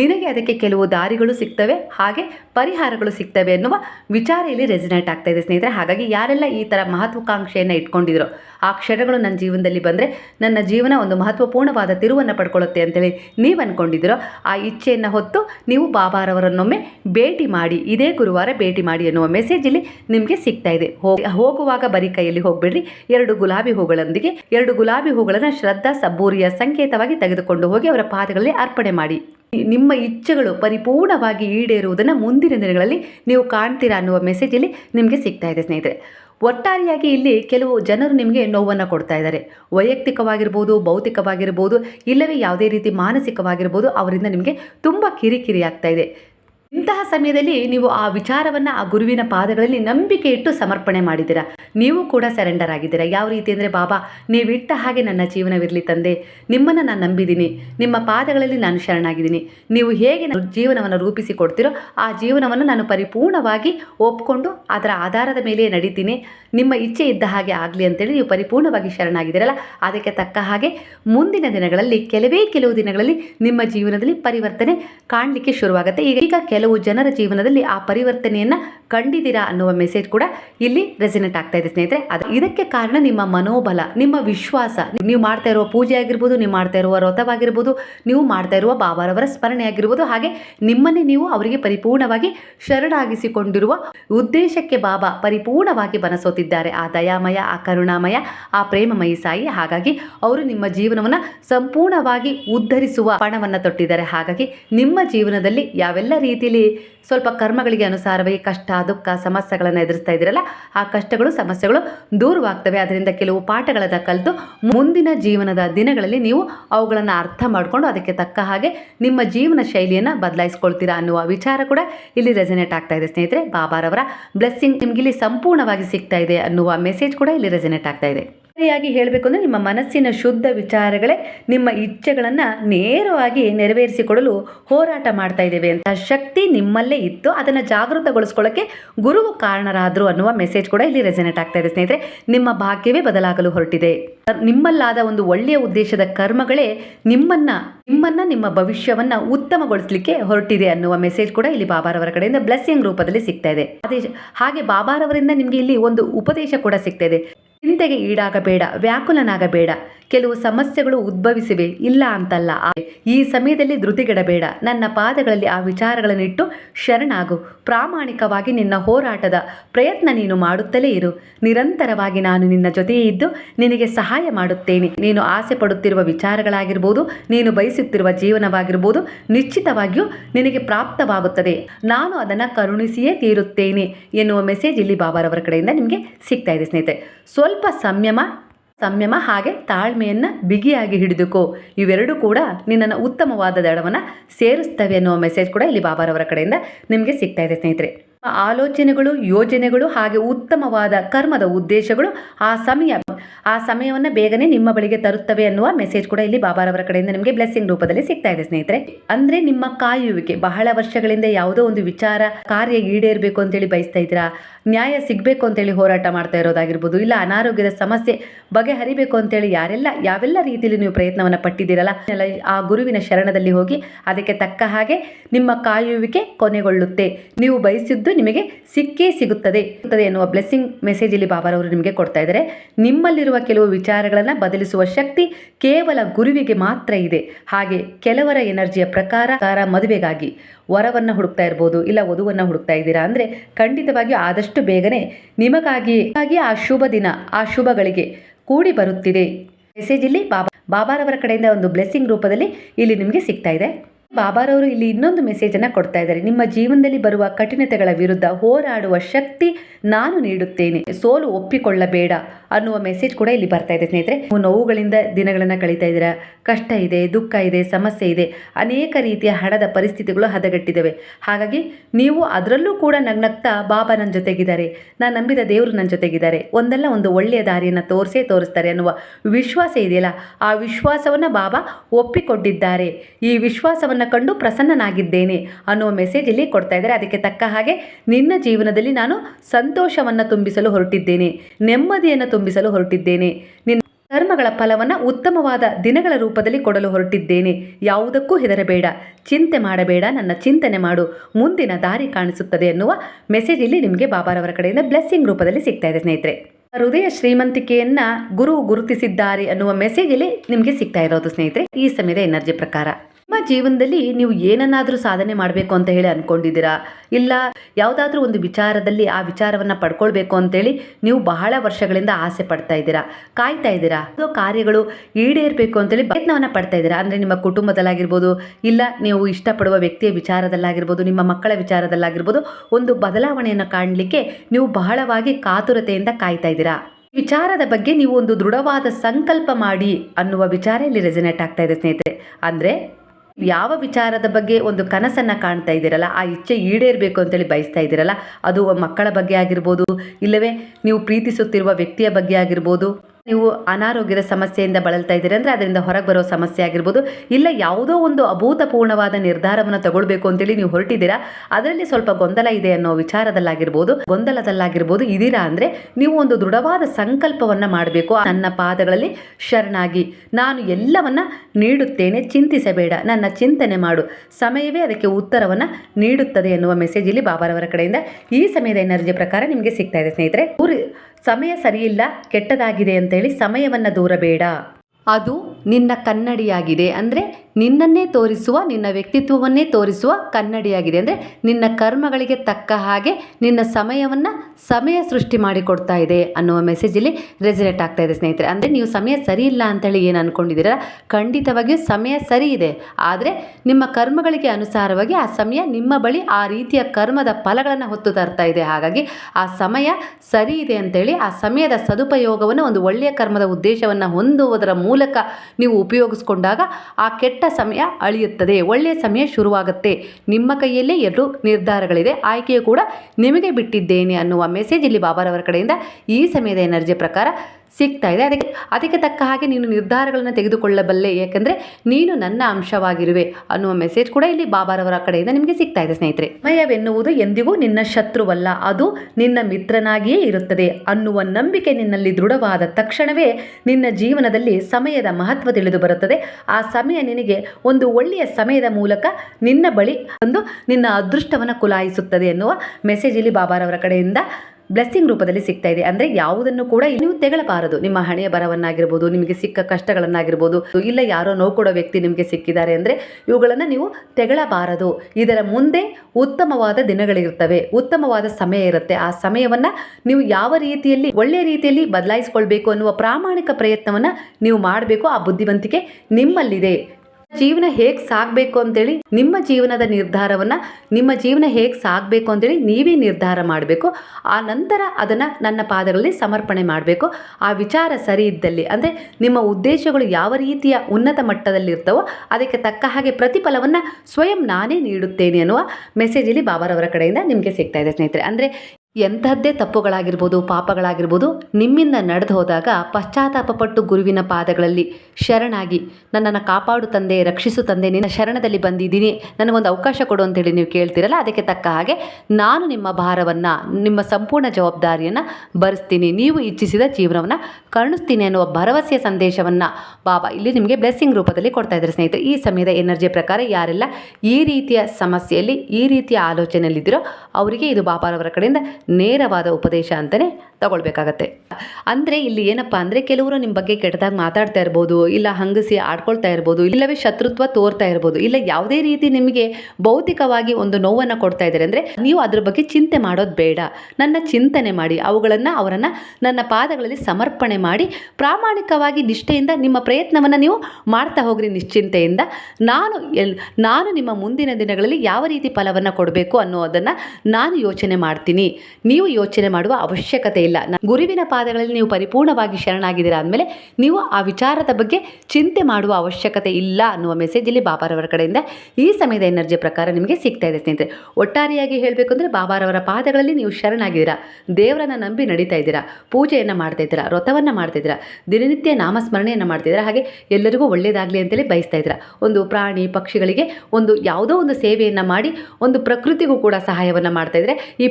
ನಿನಗೆ ಅದಕ್ಕೆ ಕೆಲವು ದಾರಿಗಳು ಸಿಗ್ತವೆ, ಹಾಗೆ ಪರಿಹಾರಗಳು ಸಿಗ್ತವೆ ಅನ್ನುವ ವಿಚಾರ ಇಲ್ಲಿ ರೆಸಿನೇಟ್ ಆಗ್ತಾ ಇದೆ ಸ್ನೇಹಿತರೆ. ಹಾಗಾಗಿ ಯಾರೆಲ್ಲ ಈ ಥರ ಮಹತ್ವಾಕಾಂಕ್ಷೆಯನ್ನು ಇಟ್ಕೊಂಡಿದ್ರು, ಆ ಕ್ಷಣಗಳು ನನ್ನ ಜೀವನದಲ್ಲಿ ಬಂದರೆ ನನ್ನ ಜೀವನ ಒಂದು ಮಹತ್ವಪೂರ್ಣವಾದ ತಿರುವನ್ನು ಪಡ್ಕೊಳ್ಳುತ್ತೆ ಅಂತೇಳಿ ನೀವು ಅಂದ್ಕೊಂಡಿದ್ದೀರೋ ಆ ಇಚ್ಛೆಯನ್ನು ಹೊತ್ತು ನೀವು ಬಾಬಾರವರನ್ನೊಮ್ಮೆ ಭೇಟಿ ಮಾಡಿ, ಇದೇ ಗುರುವಾರ ಭೇಟಿ ಮಾಡಿ ಅನ್ನುವ ಮೆಸೇಜ್ ಇಲ್ಲಿ ನಿಮಗೆ ಸಿಗ್ತಾ ಇದೆ. ಹೋಗುವಾಗ ಬರೀ ಕೈಯಲ್ಲಿ ಹೋಗಬೇಡ್ರಿ, ಎರಡು ಗುಲಾಬಿ ಹೂಗಳೊಂದಿಗೆ, ಎರಡು ಗುಲಾಬಿ ಹೂಗಳನ್ನು ಶ್ರದ್ಧಾ ಸಬ್ಬೂರಿಯ ಸಂಕೇತವಾಗಿ ತೆಗೆದುಕೊಂಡು ಹೋಗಿ ಅವರ ಪಾದಗಳಲ್ಲಿ ಅರ್ಪಣೆ ಮಾಡಿ. ನಿಮ್ಮ ಇಚ್ಛೆಗಳು ಪರಿಪೂರ್ಣವಾಗಿ ಈಡೇರುವುದನ್ನು ಮುಂದಿನ ದಿನಗಳಲ್ಲಿ ನೀವು ಕಾಣ್ತೀರಾ ಅನ್ನುವ ಮೆಸೇಜ್ ಇಲ್ಲಿ ನಿಮಗೆ ಸಿಗ್ತಾ ಇದೆ ಸ್ನೇಹಿತರೆ. ಒಟ್ಟಾರೆಯಾಗಿ ಇಲ್ಲಿ ಕೆಲವು ಜನರು ನಿಮಗೆ ನೋವನ್ನು ಕೊಡ್ತಾ ಇದ್ದಾರೆ. ವೈಯಕ್ತಿಕವಾಗಿರ್ಬೋದು, ಭೌತಿಕವಾಗಿರ್ಬೋದು, ಇಲ್ಲವೇ ಯಾವುದೇ ರೀತಿ ಮಾನಸಿಕವಾಗಿರ್ಬೋದು, ಅವರಿಂದ ನಿಮಗೆ ತುಂಬ ಕಿರಿಕಿರಿ ಆಗ್ತಾ ಇದೆ. ಇಂತಹ ಸಮಯದಲ್ಲಿ ನೀವು ಆ ವಿಚಾರವನ್ನು ಆ ಗುರುವಿನ ಪಾದಗಳಲ್ಲಿ ನಂಬಿಕೆ ಇಟ್ಟು ಸಮರ್ಪಣೆ ಮಾಡಿದ್ದೀರಾ? ನೀವು ಕೂಡ ಸರೆಂಡರ್ ಆಗಿದ್ದೀರಾ? ಯಾವ ರೀತಿ ಅಂದರೆ, ಬಾಬಾ, ನೀವಿಟ್ಟ ಹಾಗೆ ನನ್ನ ಜೀವನವಿರಲಿ ತಂದೆ. ನಿಮ್ಮನ್ನು ನಾನು ನಂಬಿದ್ದೀನಿ. ನಿಮ್ಮ ಪಾದಗಳಲ್ಲಿ ನಾನು ಶರಣಾಗಿದ್ದೀನಿ. ನೀವು ಹೇಗೆ ನನ್ನ ಜೀವನವನ್ನು ರೂಪಿಸಿ ಕೊಡ್ತೀರೋ ಆ ಜೀವನವನ್ನು ನಾನು ಪರಿಪೂರ್ಣವಾಗಿ ಒಪ್ಕೊಂಡು ಅದರ ಆಧಾರದ ಮೇಲೆ ನಡೀತೀನಿ. ನಿಮ್ಮ ಇಚ್ಛೆ ಇದ್ದ ಹಾಗೆ ಆಗಲಿ ಅಂತೇಳಿ ನೀವು ಪರಿಪೂರ್ಣವಾಗಿ ಶರಣಾಗಿದ್ದೀರಲ್ಲ, ಅದಕ್ಕೆ ತಕ್ಕ ಹಾಗೆ ಮುಂದಿನ ದಿನಗಳಲ್ಲಿ, ಕೆಲವೇ ಕೆಲವು ದಿನಗಳಲ್ಲಿ ನಿಮ್ಮ ಜೀವನದಲ್ಲಿ ಪರಿವರ್ತನೆ ಕಾಣಲಿಕ್ಕೆ ಶುರುವಾಗುತ್ತೆ. ಈಗ ಈಗ ಕೆಲವು ಜನರ ಜೀವನದಲ್ಲಿ ಆ ಪರಿವರ್ತನೆಯನ್ನು ಕಂಡಿದ್ದೀರಾ ಅನ್ನುವ ಮೆಸೇಜ್ ಕೂಡ ಇಲ್ಲಿ ರೆಸಿನೆಟ್ ಆಗ್ತಾ ಇದೆ ಸ್ನೇಹಿತರೆ. ಅದು ಇದಕ್ಕೆ ಕಾರಣ ನಿಮ್ಮ ಮನೋಬಲ, ನಿಮ್ಮ ವಿಶ್ವಾಸ. ನೀವು ಮಾಡ್ತಾ ಇರುವ ಪೂಜೆ ಆಗಿರ್ಬೋದು, ನೀವು ಮಾಡ್ತಾ ಇರುವ ವ್ರತವಾಗಿರ್ಬೋದು, ನೀವು ಮಾಡ್ತಾ ಇರುವ ಬಾಬಾರವರ ಸ್ಮರಣೆ ಆಗಿರ್ಬೋದು, ಹಾಗೆ ನಿಮ್ಮನ್ನೇ ನೀವು ಅವರಿಗೆ ಪರಿಪೂರ್ಣವಾಗಿ ಶರಣಾಗಿಸಿಕೊಂಡಿರುವ ಉದ್ದೇಶಕ್ಕೆ ಬಾಬಾ ಪರಿಪೂರ್ಣವಾಗಿ ಬನಸೋತಿದ್ದಾರೆ. ಆ ದಯಾಮಯ, ಆ ಕರುಣಾಮಯ, ಆ ಪ್ರೇಮಮಯಿ ಸಾಯಿ, ಹಾಗಾಗಿ ಅವರು ನಿಮ್ಮ ಜೀವನವನ್ನು ಸಂಪೂರ್ಣವಾಗಿ ಉದ್ಧರಿಸುವ ಪಣವನ್ನು ತೊಟ್ಟಿದ್ದಾರೆ. ಹಾಗಾಗಿ ನಿಮ್ಮ ಜೀವನದಲ್ಲಿ ಯಾವೆಲ್ಲ ರೀತಿಯಲ್ಲಿ ಸ್ವಲ್ಪ ಕರ್ಮಗಳಿಗೆ ಅನುಸಾರವಾಗಿ ಕಷ್ಟ, ದುಃಖ, ಸಮಸ್ಯೆಗಳನ್ನು ಎದುರಿಸ್ತಾ ಇದ್ದೀರಲ್ಲ, ಆ ಕಷ್ಟಗಳು, ಸಮಸ್ಯೆಗಳು ದೂರವಾಗ್ತವೆ. ಅದರಿಂದ ಕೆಲವು ಪಾಠಗಳನ್ನು ಕಲಿತು ಮುಂದಿನ ಜೀವನದ ದಿನಗಳಲ್ಲಿ ನೀವು ಅವುಗಳನ್ನು ಅರ್ಥ ಮಾಡಿಕೊಂಡು ಅದಕ್ಕೆ ತಕ್ಕ ಹಾಗೆ ನಿಮ್ಮ ಜೀವನ ಶೈಲಿಯನ್ನು ಬದಲಾಯಿಸ್ಕೊಳ್ತೀರಾ ಅನ್ನುವ ವಿಚಾರ ಕೂಡ ಇಲ್ಲಿ ರೆಸನೇಟ್ ಆಗ್ತಾ ಇದೆ. ಸ್ನೇಹಿತರೆ, ಬಾಬಾರವರ ಬ್ಲೆಸ್ಸಿಂಗ್ ನಿಮ್ಗೆ ಇಲ್ಲಿ ಸಂಪೂರ್ಣವಾಗಿ ಸಿಗ್ತಾ ಇದೆ ಅನ್ನುವ ಮೆಸೇಜ್ ಕೂಡ ಇಲ್ಲಿ ರೆಸನೇಟ್ ಆಗ್ತಾ ಇದೆ. ಸರಿಯಾಗಿ ಹೇಳಬೇಕು ಅಂದರೆ ನಿಮ್ಮ ಮನಸ್ಸಿನ ಶುದ್ಧ ವಿಚಾರಗಳೇ ನಿಮ್ಮ ಇಚ್ಛೆಗಳನ್ನು ನೇರವಾಗಿ ನೆರವೇರಿಸಿಕೊಡಲು ಹೋರಾಟ ಮಾಡ್ತಾ ಇದ್ದೇವೆ ಅಂತ. ಶಕ್ತಿ ನಿಮ್ಮಲ್ಲೇ ಇತ್ತು, ಅದನ್ನು ಜಾಗೃತಗೊಳಿಸ್ಕೊಳ್ಳೋಕ್ಕೆ ಗುರುವು ಕಾರಣರಾದರು ಅನ್ನುವ ಮೆಸೇಜ್ ಕೂಡ ಇಲ್ಲಿ ರೆಸನೇಟ್ ಆಗ್ತಾ ಇದೆ ಸ್ನೇಹಿತರೆ. ನಿಮ್ಮ ಭಾಗ್ಯವೇ ಬದಲಾಗಲು ಹೊರಟಿದೆ. ನಿಮ್ಮಲ್ಲಾದ ಒಂದು ಒಳ್ಳೆಯ ಉದ್ದೇಶದ ಕರ್ಮಗಳೇ ನಿಮ್ಮನ್ನ ನಿಮ್ಮನ್ನ ನಿಮ್ಮ ಭವಿಷ್ಯವನ್ನ ಉತ್ತಮಗೊಳಿಸಲಿಕ್ಕೆ ಹೊರಟಿದೆ ಅನ್ನುವ ಮೆಸೇಜ್ ಕೂಡ ಇಲ್ಲಿ ಬಾಬಾರವರ ಕಡೆಯಿಂದ ಬ್ಲೆಸ್ಸಿಂಗ್ ರೂಪದಲ್ಲಿ ಸಿಗ್ತಾ ಇದೆ. ಅದೇ ಹಾಗೆ ಬಾಬಾರವರಿಂದ ನಿಮಗೆ ಇಲ್ಲಿ ಒಂದು ಉಪದೇಶ ಕೂಡ ಸಿಗ್ತಾ ಇದೆ. ಚಿಂತೆಗೆ ಈಡಾಗಬೇಡ, ವ್ಯಾಕುಲನಾಗಬೇಡ, ಕೆಲವು ಸಮಸ್ಯೆಗಳು ಉದ್ಭವಿಸಿವೆ, ಇಲ್ಲ ಅಂತಲ್ಲ. ಈ ಸಮಯದಲ್ಲಿ ಧೃತಿಗೆಡಬೇಡ. ನನ್ನ ಪಾದಗಳಲ್ಲಿ ಆ ವಿಚಾರಗಳನ್ನಿಟ್ಟು ಶರಣಾಗು. ಪ್ರಾಮಾಣಿಕವಾಗಿ ನಿನ್ನ ಹೋರಾಟದ ಪ್ರಯತ್ನ ನೀನು ಮಾಡುತ್ತಲೇ ಇರು. ನಿರಂತರವಾಗಿ ನಾನು ನಿನ್ನ ಜೊತೆಯೇ ಇದ್ದು, ನಿನಗೆ ಸಹಾಯ ಮಾಡುತ್ತೇನೆ. ನೀನು ಆಸೆ ಪಡುತ್ತಿರುವ ವಿಚಾರಗಳಾಗಿರ್ಬೋದು, ನೀನು ಬಯಸುತ್ತಿರುವ ಜೀವನವಾಗಿರ್ಬೋದು, ನಿಶ್ಚಿತವಾಗಿಯೂ ನಿನಗೆ ಪ್ರಾಪ್ತವಾಗುತ್ತದೆ. ನಾನು ಅದನ್ನು ಕರುಣಿಸಿಯೇ ತೀರುತ್ತೇನೆ ಎನ್ನುವ ಮೆಸೇಜ್ ಇಲ್ಲಿ ಬಾಬಾರವರ ಕಡೆಯಿಂದ ನಿಮಗೆ ಸಿಗ್ತಾ ಇದೆ, ಸ್ನೇಹಿತರೆ. ಸ್ವಲ್ಪ ಸಂಯಮ ಸಂಯಮ ಹಾಗೆ ತಾಳ್ಮೆಯನ್ನು ಬಿಗಿಯಾಗಿ ಹಿಡಿದುಕೋ. ಇವೆರಡೂ ಕೂಡ ನಿನ್ನನ್ನು ಉತ್ತಮವಾದ ದಡವನ್ನು ಸೇರಿಸ್ತವೆ ಅನ್ನೋ ಮೆಸೇಜ್ ಕೂಡ ಇಲ್ಲಿ ಬಾಬಾರವರ ಕಡೆಯಿಂದ ನಿಮಗೆ ಸಿಗ್ತಾ ಇದೆ ಸ್ನೇಹಿತರೆ. ಆಲೋಚನೆಗಳು, ಯೋಜನೆಗಳು ಹಾಗೆ ಉತ್ತಮವಾದ ಕರ್ಮದ ಉದ್ದೇಶಗಳು ಆ ಸಮಯ, ಆ ಸಮಯವನ್ನು ಬೇಗನೆ ನಿಮ್ಮ ಬಳಿಗೆ ತರುತ್ತವೆ ಅನ್ನುವ ಮೆಸೇಜ್ ಕೂಡ ಇಲ್ಲಿ ಬಾಬಾರವರ ಕಡೆಯಿಂದ ನಿಮಗೆ ಬ್ಲೆಸ್ಸಿಂಗ್ ರೂಪದಲ್ಲಿ ಸಿಗ್ತಾ ಇದೆ ಸ್ನೇಹಿತರೆ. ಅಂದ್ರೆ ನಿಮ್ಮ ಕಾಯುವಿಕೆ, ಬಹಳ ವರ್ಷಗಳಿಂದ ಯಾವುದೋ ಒಂದು ವಿಚಾರ, ಕಾರ್ಯ ಈಡೇರಬೇಕು ಅಂತೇಳಿ ಬಯಸ್ತಾ ಇದ್ದೀರಾ? ನ್ಯಾಯ ಸಿಗಬೇಕು ಅಂತೇಳಿ ಹೋರಾಟ ಮಾಡ್ತಾ ಇರೋದಾಗಿರ್ಬೋದು, ಇಲ್ಲ ಅನಾರೋಗ್ಯದ ಸಮಸ್ಯೆ ಬಗೆಹರಿಬೇಕು ಅಂತೇಳಿ ಯಾರೆಲ್ಲ, ಯಾವೆಲ್ಲ ರೀತಿಯಲ್ಲಿ ನೀವು ಪ್ರಯತ್ನವನ್ನು ಪಟ್ಟಿದ್ದೀರಲ್ಲ ಆ ಗುರುವಿನ ಶರಣದಲ್ಲಿ ಹೋಗಿ ಅದಕ್ಕೆ ತಕ್ಕ ಹಾಗೆ ನಿಮ್ಮ ಕಾಯುವಿಕೆ ಕೊನೆಗೊಳ್ಳುತ್ತೆ. ನೀವು ಬಯಸಿದ್ದು ನಿಮಗೆ ಸಿಕ್ಕೇ ಸಿಗುತ್ತದೆ. ಸಿಗುತ್ತದೆ ಎನ್ನುವ ಬ್ಲೆಸ್ಸಿಂಗ್ ಮೆಸೇಜ್ ಇಲ್ಲಿ ಬಾಬಾರವರು ನಿಮಗೆ ಕೊಡ್ತಾ ಇದ್ದಾರೆ. ನಿಮ್ಮಲ್ಲಿರುವ ಕೆಲವು ವಿಚಾರಗಳನ್ನು ಬದಲಿಸುವ ಶಕ್ತಿ ಕೇವಲ ಗುರುವಿಗೆ ಮಾತ್ರ ಇದೆ. ಹಾಗೆ ಕೆಲವರ ಎನರ್ಜಿಯ ಪ್ರಕಾರ ಕಾರ ಮದುವೆಗಾಗಿ ವರವನ್ನು ಹುಡುಕ್ತಾ ಇರ್ಬೋದು, ಇಲ್ಲ ವಧುವನ್ನು ಹುಡುಕ್ತಾ ಇದ್ದೀರಾ ಅಂದರೆ ಖಂಡಿತವಾಗಿಯೂ ಆದಷ್ಟು ಬೇಗನೆ ನಿಮಗಾಗಿ ಹಾಗೆ ಆ ಶುಭ ದಿನ, ಆ ಶುಭಗಳಿಗೆ ಕೂಡಿ ಬರುತ್ತಿದೆ. ಮೆಸೇಜ್ ಇಲ್ಲಿ ಬಾಬಾ, ಬಾಬಾರವರ ಕಡೆಯಿಂದ ಒಂದು ಬ್ಲೆಸ್ಸಿಂಗ್ ರೂಪದಲ್ಲಿ ಇಲ್ಲಿ ನಿಮಗೆ ಸಿಗ್ತಾ ಇದೆ. ಬಾಬಾರವರು ಇಲ್ಲಿ ಇನ್ನೊಂದು ಮೆಸೇಜನ್ನು ಕೊಡ್ತಾ ಇದ್ದಾರೆ. ನಿಮ್ಮ ಜೀವನದಲ್ಲಿ ಬರುವ ಕಠಿಣತೆಗಳ ವಿರುದ್ಧ ಹೋರಾಡುವ ಶಕ್ತಿ ನಾನು ನೀಡುತ್ತೇನೆ. ಸೋಲು ಒಪ್ಪಿಕೊಳ್ಳಬೇಡ. ಅನ್ನುವ ಮೆಸೇಜ್ ಕೂಡ ಇಲ್ಲಿ ಬರ್ತಾ ಇದೆ ಸ್ನೇಹಿತರೆ. ನೀವು ನೋವುಗಳಿಂದ ದಿನಗಳನ್ನು ಕಳೀತಾ ಇದ್ದೀರಾ? ಕಷ್ಟ ಇದೆ, ದುಃಖ ಇದೆ, ಸಮಸ್ಯೆ ಇದೆ. ಅನೇಕ ರೀತಿಯ ಹಣದ ಪರಿಸ್ಥಿತಿಗಳು ಹದಗೆಟ್ಟಿದ್ದಾವೆ. ಹಾಗಾಗಿ ನೀವು ಅದರಲ್ಲೂ ಕೂಡ ನಗ್ನಗ್ತಾ ಬಾಬಾ ನನ್ನ ಜೊತೆಗಿದ್ದಾರೆ. ನಾನು ನಂಬಿದ ದೇವರು ನನ್ನ ಜೊತೆಗಿದ್ದಾರೆ. ಒಂದಲ್ಲ ಒಂದು ಒಳ್ಳೆಯ ದಾರಿಯನ್ನು ತೋರಿಸೇ ತೋರಿಸ್ತಾರೆ ಅನ್ನುವ ವಿಶ್ವಾಸ ಇದೆಯಲ್ಲ, ಆ ವಿಶ್ವಾಸವನ್ನು ಬಾಬಾ ಒಪ್ಪಿಕೊಂಡಿದ್ದಾರೆ ಈ ವಿಶ್ವಾಸವನ್ನು ಕಂಡು ಪ್ರಸನ್ನನಾಗಿದ್ದೇನೆ ಅನ್ನುವ ಮೆಸೇಜ್ ಇಲ್ಲಿ ಕೊಡ್ತಾ ಇದ್ದಾರೆ. ಅದಕ್ಕೆ ತಕ್ಕ ಹಾಗೆ ನಿನ್ನ ಜೀವನದಲ್ಲಿ ನಾನು ಸಂತೋಷವನ್ನು ತುಂಬಿಸಲು ಹೊರಟಿದ್ದೇನೆ. ನೆಮ್ಮದಿಯನ್ನು ತುಂಬಿಸಲು ಹೊರಟಿದ್ದೇನೆ. ನಿನ್ನ ಕರ್ಮಗಳ ಫಲವನ್ನು ಉತ್ತಮವಾದ ದಿನಗಳ ರೂಪದಲ್ಲಿ ಕೊಡಲು ಹೊರಟಿದ್ದೇನೆ. ಯಾವುದಕ್ಕೂ ಹೆದರಬೇಡ. ಚಿಂತೆ ಮಾಡಬೇಡ. ನನ್ನ ಚಿಂತನೆ ಮಾಡು. ಮುಂದಿನ ದಾರಿ ಕಾಣಿಸುತ್ತದೆ ಎನ್ನುವ ಮೆಸೇಜ್ ಇಲ್ಲಿ ನಿಮಗೆ ಬಾಬಾರವರ ಕಡೆಯಿಂದ ಬ್ಲೆಸ್ಸಿಂಗ್ ರೂಪದಲ್ಲಿ ಸಿಗ್ತಾ ಇದೆ ಸ್ನೇಹಿತರೆ. ಹೃದಯ ಶ್ರೀಮಂತಿಕೆಯನ್ನ ಗುರು ಗುರುತಿಸಿದ್ದಾರೆ ಅನ್ನುವ ಮೆಸೇಜ್ ಇಲ್ಲಿ ನಿಮಗೆ ಸಿಗ್ತಾ ಇರೋದು ಸ್ನೇಹಿತರೆ. ಈ ಸಮಯದ ಎನರ್ಜಿ ಪ್ರಕಾರ. ಜೀವನದಲ್ಲಿ ನೀವು ಏನನ್ನಾದರೂ ಸಾಧನೆ ಮಾಡಬೇಕು ಅಂತ ಹೇಳಿ ಅಂದ್ಕೊಂಡಿದ್ದೀರಾ ಇಲ್ಲ, ಯಾವುದಾದ್ರೂ ಒಂದು ವಿಚಾರದಲ್ಲಿ ಆ ವಿಚಾರವನ್ನು ಪಡ್ಕೊಳ್ಬೇಕು ಅಂತೇಳಿ ನೀವು ಬಹಳ ವರ್ಷಗಳಿಂದ ಆಸೆ ಪಡ್ತಾ ಇದ್ದೀರಾ? ಕಾಯ್ತಾ ಇದ್ದೀರಾ? ಅದು ಕಾರ್ಯಗಳು ಈಡೇರಬೇಕು ಅಂತೇಳಿ ಪ್ರಯತ್ನವನ್ನು ಪಡ್ತಾ ಇದ್ದೀರಾ? ಅಂದರೆ ನಿಮ್ಮ ಕುಟುಂಬದಲ್ಲಾಗಿರ್ಬೋದು, ಇಲ್ಲ ನೀವು ಇಷ್ಟಪಡುವ ವ್ಯಕ್ತಿಯ ವಿಚಾರದಲ್ಲಾಗಿರ್ಬೋದು, ನಿಮ್ಮ ಮಕ್ಕಳ ವಿಚಾರದಲ್ಲಾಗಿರ್ಬೋದು, ಒಂದು ಬದಲಾವಣೆಯನ್ನು ಕಾಣಲಿಕ್ಕೆ ನೀವು ಬಹಳವಾಗಿ ಕಾತುರತೆಯಿಂದ ಕಾಯ್ತಾ ಇದ್ದೀರಾ? ವಿಚಾರದ ಬಗ್ಗೆ ನೀವು ಒಂದು ದೃಢವಾದ ಸಂಕಲ್ಪ ಮಾಡಿ ಅನ್ನುವ ವಿಚಾರ ಇಲ್ಲಿ ರೆಸಿನೇಟ್ ಆಗ್ತಾ ಇದೆ ಸ್ನೇಹಿತರೆ. ಅಂದರೆ? ಯಾವ ವಿಚಾರದ ಬಗ್ಗೆ ಒಂದು ಕನಸನ್ನು ಕಾಣ್ತಾ ಇದ್ದೀರಲ್ಲ, ಆ ಇಚ್ಛೆ ಈಡೇರಬೇಕು ಅಂತೇಳಿ ಬಯಸ್ತಾ ಇದ್ದೀರಲ್ಲ, ಅದು ಮಕ್ಕಳ ಬಗ್ಗೆ ಆಗಿರ್ಬೋದು, ಇಲ್ಲವೇ ನೀವು ಪ್ರೀತಿಸುತ್ತಿರುವ ವ್ಯಕ್ತಿಯ ಬಗ್ಗೆ ಆಗಿರ್ಬೋದು ನೀವು ಅನಾರೋಗ್ಯದ ಸಮಸ್ಯೆಯಿಂದ ಬಳಲ್ತಾ ಇದ್ದೀರಿ ಅಂದರೆ ಅದರಿಂದ ಹೊರಗೆ ಬರೋ ಸಮಸ್ಯೆ ಆಗಿರ್ಬೋದು. ಇಲ್ಲ, ಯಾವುದೋ ಒಂದು ಅಭೂತಪೂರ್ಣವಾದ ನಿರ್ಧಾರವನ್ನು ತಗೊಳ್ಬೇಕು ಅಂತೇಳಿ ನೀವು ಹೊರಟಿದ್ದೀರಾ? ಅದರಲ್ಲಿ ಸ್ವಲ್ಪ ಗೊಂದಲ ಇದೆ ಅನ್ನೋ ವಿಚಾರದಲ್ಲಾಗಿರ್ಬೋದು. ಗೊಂದಲದಲ್ಲಾಗಿರ್ಬೋದು, ಇದೀರಾ ಅಂದರೆ ನೀವು ಒಂದು ದೃಢವಾದ ಸಂಕಲ್ಪವನ್ನು ಮಾಡಬೇಕು. ನನ್ನ ಪಾದಗಳಲ್ಲಿ ಶರಣಾಗಿ, ನಾನು ಎಲ್ಲವನ್ನ ನೀಡುತ್ತೇನೆ, ಚಿಂತಿಸಬೇಡ. ನನ್ನ ಚಿಂತನೆ ಮಾಡು. ಸಮಯವೇ ಅದಕ್ಕೆ ಉತ್ತರವನ್ನು ನೀಡುತ್ತದೆ ಎನ್ನುವ ಮೆಸೇಜ್ ಇಲ್ಲಿ ಬಾಬಾರವರ ಕಡೆಯಿಂದ ಈ ಸಮಯದ ಎನರ್ಜಿ ಪ್ರಕಾರ ನಿಮಗೆ ಸಿಗ್ತಾ ಇದೆ ಸ್ನೇಹಿತರೆ. ಸಮಯ ಸರಿಯಿಲ್ಲ ಕೆಟ್ಟದಾಗಿದೆ ಅಂತೇಳಿ ಸಮಯವನ್ನು ದೂರಬೇಡ. ಅದು ನಿನ್ನ ಕನ್ನಡಿಯಾಗಿದೆ ಅಂದರೆ ನಿನ್ನನ್ನೇ ತೋರಿಸುವ, ನಿನ್ನ ವ್ಯಕ್ತಿತ್ವವನ್ನೇ ತೋರಿಸುವ ಕನ್ನಡಿಯಾಗಿದೆ. ಅಂದರೆ ನಿನ್ನ ಕರ್ಮಗಳಿಗೆ ತಕ್ಕ ಹಾಗೆ ನಿನ್ನ ಸಮಯವನ್ನು ಸಮಯ ಸೃಷ್ಟಿ ಮಾಡಿಕೊಡ್ತಾ ಇದೆ ಅನ್ನುವ ಮೆಸೇಜಲ್ಲಿ ರೆಸಿನೇಟ್ ಆಗ್ತಾ ಇದೆ ಸ್ನೇಹಿತರೆ. ಅಂದರೆ ನೀವು ಸಮಯ ಸರಿ ಇಲ್ಲ ಅಂತೇಳಿ ಏನು ಅಂದ್ಕೊಂಡಿದ್ದೀರಾ ಖಂಡಿತವಾಗಿಯೂ ಸಮಯ ಸರಿ ಇದೆ. ಆದರೆ ನಿಮ್ಮ ಕರ್ಮಗಳಿಗೆ ಅನುಸಾರವಾಗಿ ಆ ಸಮಯ ನಿಮ್ಮ ಬಳಿ ಆ ರೀತಿಯ ಕರ್ಮದ ಫಲಗಳನ್ನು ಹೊತ್ತು ತರ್ತಾ ಇದೆ. ಹಾಗಾಗಿ ಆ ಸಮಯ ಸರಿ ಇದೆ ಅಂತೇಳಿ ಆ ಸಮಯದ ಸದುಪಯೋಗವನ್ನು, ಒಂದು ಒಳ್ಳೆಯ ಕರ್ಮದ ಉದ್ದೇಶವನ್ನು ಹೊಂದುವುದರ ಮೂಲಕ ನೀವು ಉಪಯೋಗಿಸ್ಕೊಂಡಾಗ ಆ ಕೆಟ್ಟ ಸಮಯ ಅಳಿಯುತ್ತದೆ. ಒಳ್ಳೆಯ ಸಮಯ ಶುರುವಾಗುತ್ತೆ. ನಿಮ್ಮ ಕೈಯಲ್ಲೇ ಎರಡು ನಿರ್ಧಾರಗಳಿದೆ. ಆಯ್ಕೆಯು ಕೂಡ ನಿಮಗೆ ಬಿಟ್ಟಿದ್ದೇನೆ ಅನ್ನುವ ಮೆಸೇಜ್ ಇಲ್ಲಿ ಬಾಬಾರವರ ಕಡೆಯಿಂದ ಈ ಸಮಯದ ಎನರ್ಜಿ ಪ್ರಕಾರ ಸಿಗ್ತಾ ಇದೆ. ಅದಕ್ಕೆ ಅದಕ್ಕೆ ತಕ್ಕ ಹಾಗೆ ನೀನು ನಿರ್ಧಾರಗಳನ್ನು ತೆಗೆದುಕೊಳ್ಳಬಲ್ಲೆ ಏಕೆಂದರೆ ನೀನು ನನ್ನ ಅಂಶವಾಗಿರುವೆ ಅನ್ನುವ ಮೆಸೇಜ್ ಕೂಡ ಇಲ್ಲಿ ಬಾಬಾರವರ ಕಡೆಯಿಂದ ನಿಮಗೆ ಸಿಗ್ತಾ ಇದೆ ಸ್ನೇಹಿತರೆ. ಮಯವೆನ್ನುವುದು ಎಂದಿಗೂ ನಿನ್ನ ಶತ್ರುವಲ್ಲ, ಅದು ನಿನ್ನ ಮಿತ್ರನಾಗಿಯೇ ಇರುತ್ತದೆ ಅನ್ನುವ ನಂಬಿಕೆ ನಿನ್ನಲ್ಲಿ ದೃಢವಾದ ತಕ್ಷಣವೇ ನಿನ್ನ ಜೀವನದಲ್ಲಿ ಸಮಯದ ಮಹತ್ವ ತಿಳಿದು ಬರುತ್ತದೆ. ಆ ಸಮಯ ನಿನಗೆ ಒಂದು ಒಳ್ಳೆಯ ಸಮಯದ ಮೂಲಕ ನಿನ್ನ ಬಳಿ ಒಂದು ನಿನ್ನ ಅದೃಷ್ಟವನ್ನು ಕುಲಾಯಿಸುತ್ತದೆ ಎನ್ನುವ ಮೆಸೇಜ್ ಇಲ್ಲಿ ಬಾಬಾರವರ ಕಡೆಯಿಂದ ಬ್ಲೆಸ್ಸಿಂಗ್ ರೂಪದಲ್ಲಿ ಸಿಗ್ತಾ ಇದೆ. ಅಂದರೆ ಯಾವುದನ್ನು ಕೂಡ ನೀವು ತೆಗಳಬಾರದು. ನಿಮ್ಮ ಹಣೆಯ ಬರವನ್ನಾಗಿರ್ಬೋದು, ನಿಮಗೆ ಸಿಕ್ಕ ಕಷ್ಟಗಳನ್ನಾಗಿರ್ಬೋದು, ಇಲ್ಲ ಯಾರೋ ನೋವು ವ್ಯಕ್ತಿ ನಿಮಗೆ ಸಿಕ್ಕಿದ್ದಾರೆ ಅಂದರೆ ಇವುಗಳನ್ನು ನೀವು ತೆಗಳಬಾರದು. ಇದರ ಮುಂದೆ ಉತ್ತಮವಾದ ದಿನಗಳಿರುತ್ತವೆ. ಉತ್ತಮವಾದ ಸಮಯ ಇರುತ್ತೆ. ಆ ಸಮಯವನ್ನು ನೀವು ಯಾವ ರೀತಿಯಲ್ಲಿ ಒಳ್ಳೆಯ ರೀತಿಯಲ್ಲಿ ಬದಲಾಯಿಸಿಕೊಳ್ಬೇಕು ಅನ್ನುವ ಪ್ರಾಮಾಣಿಕ ಪ್ರಯತ್ನವನ್ನು ನೀವು ಮಾಡಬೇಕು. ಆ ಬುದ್ಧಿವಂತಿಕೆ ನಿಮ್ಮಲ್ಲಿದೆ. ಜೀವನ ಹೇಗೆ ಸಾಗಬೇಕು ಅಂತೇಳಿ ನಿಮ್ಮ ಜೀವನದ ನಿರ್ಧಾರವನ್ನು ನಿಮ್ಮ ಜೀವನ ಹೇಗೆ ಸಾಗಬೇಕು ಅಂತೇಳಿ ನೀವೇ ನಿರ್ಧಾರ ಮಾಡಬೇಕು. ಆ ನಂತರ ಅದನ್ನು ನನ್ನ ಪಾದಗಳಲ್ಲಿ ಸಮರ್ಪಣೆ ಮಾಡಬೇಕು. ಆ ವಿಚಾರ ಸರಿ ಇದ್ದಲ್ಲಿ ಅಂದರೆ ನಿಮ್ಮ ಉದ್ದೇಶಗಳು ಯಾವ ರೀತಿಯ ಉನ್ನತ ಮಟ್ಟದಲ್ಲಿ ಇರ್ತವೋ ಅದಕ್ಕೆ ತಕ್ಕ ಹಾಗೆ ಪ್ರತಿಫಲವನ್ನು ಸ್ವಯಂ ನಾನೇ ನೀಡುತ್ತೇನೆ ಅನ್ನುವ ಮೆಸೇಜಲ್ಲಿ ಬಾಬಾರವರ ಕಡೆಯಿಂದ ನಿಮಗೆ ಸಿಗ್ತಾ ಇದೆ ಸ್ನೇಹಿತರೆ. ಅಂದರೆ ಎಂಥದ್ದೇ ತಪ್ಪುಗಳಾಗಿರ್ಬೋದು, ಪಾಪಗಳಾಗಿರ್ಬೋದು, ನಿಮ್ಮಿಂದ ನಡೆದು ಹೋದಾಗ ಪಶ್ಚಾತ್ತಾಪಪಟ್ಟು ಗುರುವಿನ ಪಾದಗಳಲ್ಲಿ ಶರಣಾಗಿ, ನನ್ನನ್ನು ಕಾಪಾಡು ತಂದೆ, ರಕ್ಷಿಸು ತಂದೆ, ನಿನ್ನ ಶರಣದಲ್ಲಿ ಬಂದಿದ್ದೀನಿ, ನನಗೊಂದು ಅವಕಾಶ ಕೊಡು ಅಂತೇಳಿ ನೀವು ಕೇಳ್ತೀರಲ್ಲ, ಅದಕ್ಕೆ ತಕ್ಕ ಹಾಗೆ ನಾನು ನಿಮ್ಮ ಭಾರವನ್ನು, ನಿಮ್ಮ ಸಂಪೂರ್ಣ ಜವಾಬ್ದಾರಿಯನ್ನು ಭರಿಸ್ತೀನಿ. ನೀವು ಇಚ್ಛಿಸಿದ ಜೀವನವನ್ನು ಕರುಣಿಸ್ತೀನಿ ಅನ್ನುವ ಭರವಸೆಯ ಸಂದೇಶವನ್ನು ಬಾಬಾ ಇಲ್ಲಿ ನಿಮಗೆ ಬ್ಲೆಸ್ಸಿಂಗ್ ರೂಪದಲ್ಲಿ ಕೊಡ್ತಾ ಇದ್ದಾರೆ ಸ್ನೇಹಿತರೆ. ಈ ಸಮಯದ ಎನರ್ಜಿ ಪ್ರಕಾರ ಯಾರೆಲ್ಲ ಈ ರೀತಿಯ ಸಮಸ್ಯೆಯಲ್ಲಿ, ಈ ರೀತಿಯ ಆಲೋಚನೆಯಲ್ಲಿದ್ದೀರೋ, ಅವರಿಗೆ ಇದು ಬಾಬಾರವರ ಕಡೆಯಿಂದ ನೇರವಾದ ಉಪದೇಶ ಅಂತಲೇ ತಗೊಳ್ಬೇಕಾಗತ್ತೆ. ಅಂದರೆ ಇಲ್ಲಿ ಏನಪ್ಪ ಅಂದರೆ ಕೆಲವರು ನಿಮ್ಮ ಬಗ್ಗೆ ಕೆಟ್ಟದಾಗಿ ಮಾತಾಡ್ತಾ ಇರ್ಬೋದು, ಇಲ್ಲ ಹಂಗಸಿ ಆಡ್ಕೊಳ್ತಾ ಇರ್ಬೋದು, ಇಲ್ಲವೇ ಶತ್ರುತ್ವ ತೋರ್ತಾ ಇರ್ಬೋದು, ಇಲ್ಲ ಯಾವುದೇ ರೀತಿ ನಿಮಗೆ ಭೌತಿಕವಾಗಿ ಒಂದು ನೋವನ್ನು ಕೊಡ್ತಾ ಇದ್ದಾರೆ ಅಂದರೆ ನೀವು ಅದ್ರ ಬಗ್ಗೆ ಚಿಂತೆ ಮಾಡೋದು ಬೇಡ. ನನ್ನ ಚಿಂತನೆ ಮಾಡಿ, ಅವುಗಳನ್ನು, ಅವರನ್ನು ನನ್ನ ಪಾದಗಳಲ್ಲಿ ಸಮರ್ಪಣೆ ಮಾಡಿ, ಪ್ರಾಮಾಣಿಕವಾಗಿ ನಿಷ್ಠೆಯಿಂದ ನಿಮ್ಮ ಪ್ರಯತ್ನವನ್ನು ನೀವು ಮಾಡ್ತಾ ಹೋಗ್ರಿ ನಿಶ್ಚಿಂತೆಯಿಂದ. ನಾನು ಎಲ್, ನಾನು ನಿಮ್ಮ ಮುಂದಿನ ದಿನಗಳಲ್ಲಿ ಯಾವ ರೀತಿ ಫಲವನ್ನು ಕೊಡಬೇಕು ಅನ್ನೋದನ್ನು ನಾನು ಯೋಚನೆ ಮಾಡ್ತೀನಿ. ನೀವು ಯೋಚನೆ ಮಾಡುವ ಅವಶ್ಯಕತೆ ಇಲ್ಲ. ಗುರುವಿನ ಪಾದಗಳಲ್ಲಿ ನೀವು ಪರಿಪೂರ್ಣವಾಗಿ ಶರಣಾಗಿದ್ದೀರಾ ಅಂದಮೇಲೆ ನೀವು ಆ ವಿಚಾರದ ಬಗ್ಗೆ ಚಿಂತೆ ಮಾಡುವ ಅವಶ್ಯಕತೆ ಇಲ್ಲ ಅನ್ನುವ ಮೆಸೇಜ್ ಇಲ್ಲಿ ಬಾಬಾರವರ ಕಡೆಯಿಂದ ಈ ಸಮಯದ ಎನರ್ಜಿ ಪ್ರಕಾರ ನಿಮಗೆ ಸಿಗ್ತಾ ಇದೆ ಸ್ನೇಹಿತರೆ. ಒಟ್ಟಾರೆಯಾಗಿ ಹೇಳಬೇಕು ಅಂದರೆ ಬಾಬಾರವರ ಪಾದಗಳಲ್ಲಿ ನೀವು ಶರಣಾಗಿದ್ದೀರಾ. ದೇವರನ್ನ ನಂಬಿ ನಡೀತಾ ಇದ್ದೀರಾ. ಪೂಜೆಯನ್ನು ಮಾಡ್ತಾ ಇದ್ದೀರಾ. ವ್ರತವನ್ನು ಮಾಡ್ತಾ ಇದ್ದೀರಾ. ದಿನನಿತ್ಯ ನಾಮಸ್ಮರಣೆಯನ್ನು ಮಾಡ್ತಿದ್ದೀರಾ ಹಾಗೆ ಎಲ್ಲರಿಗೂ ಒಳ್ಳೆಯದಾಗಲಿ ಅಂತೇಳಿ ಬಯಸ್ತಾ ಇದ್ದೀರಾ. ಒಂದು ಪ್ರಾಣಿ, ಪಕ್ಷಿಗಳಿಗೆ ಒಂದು ಯಾವುದೋ ಒಂದು ಸೇವೆಯನ್ನು ಮಾಡಿ ಒಂದು ಪ್ರಕೃತಿಗೂ ಕೂಡ ಸಹಾಯವನ್ನು ಮಾಡ್ತಾ ಇದ್ರೆ ಈ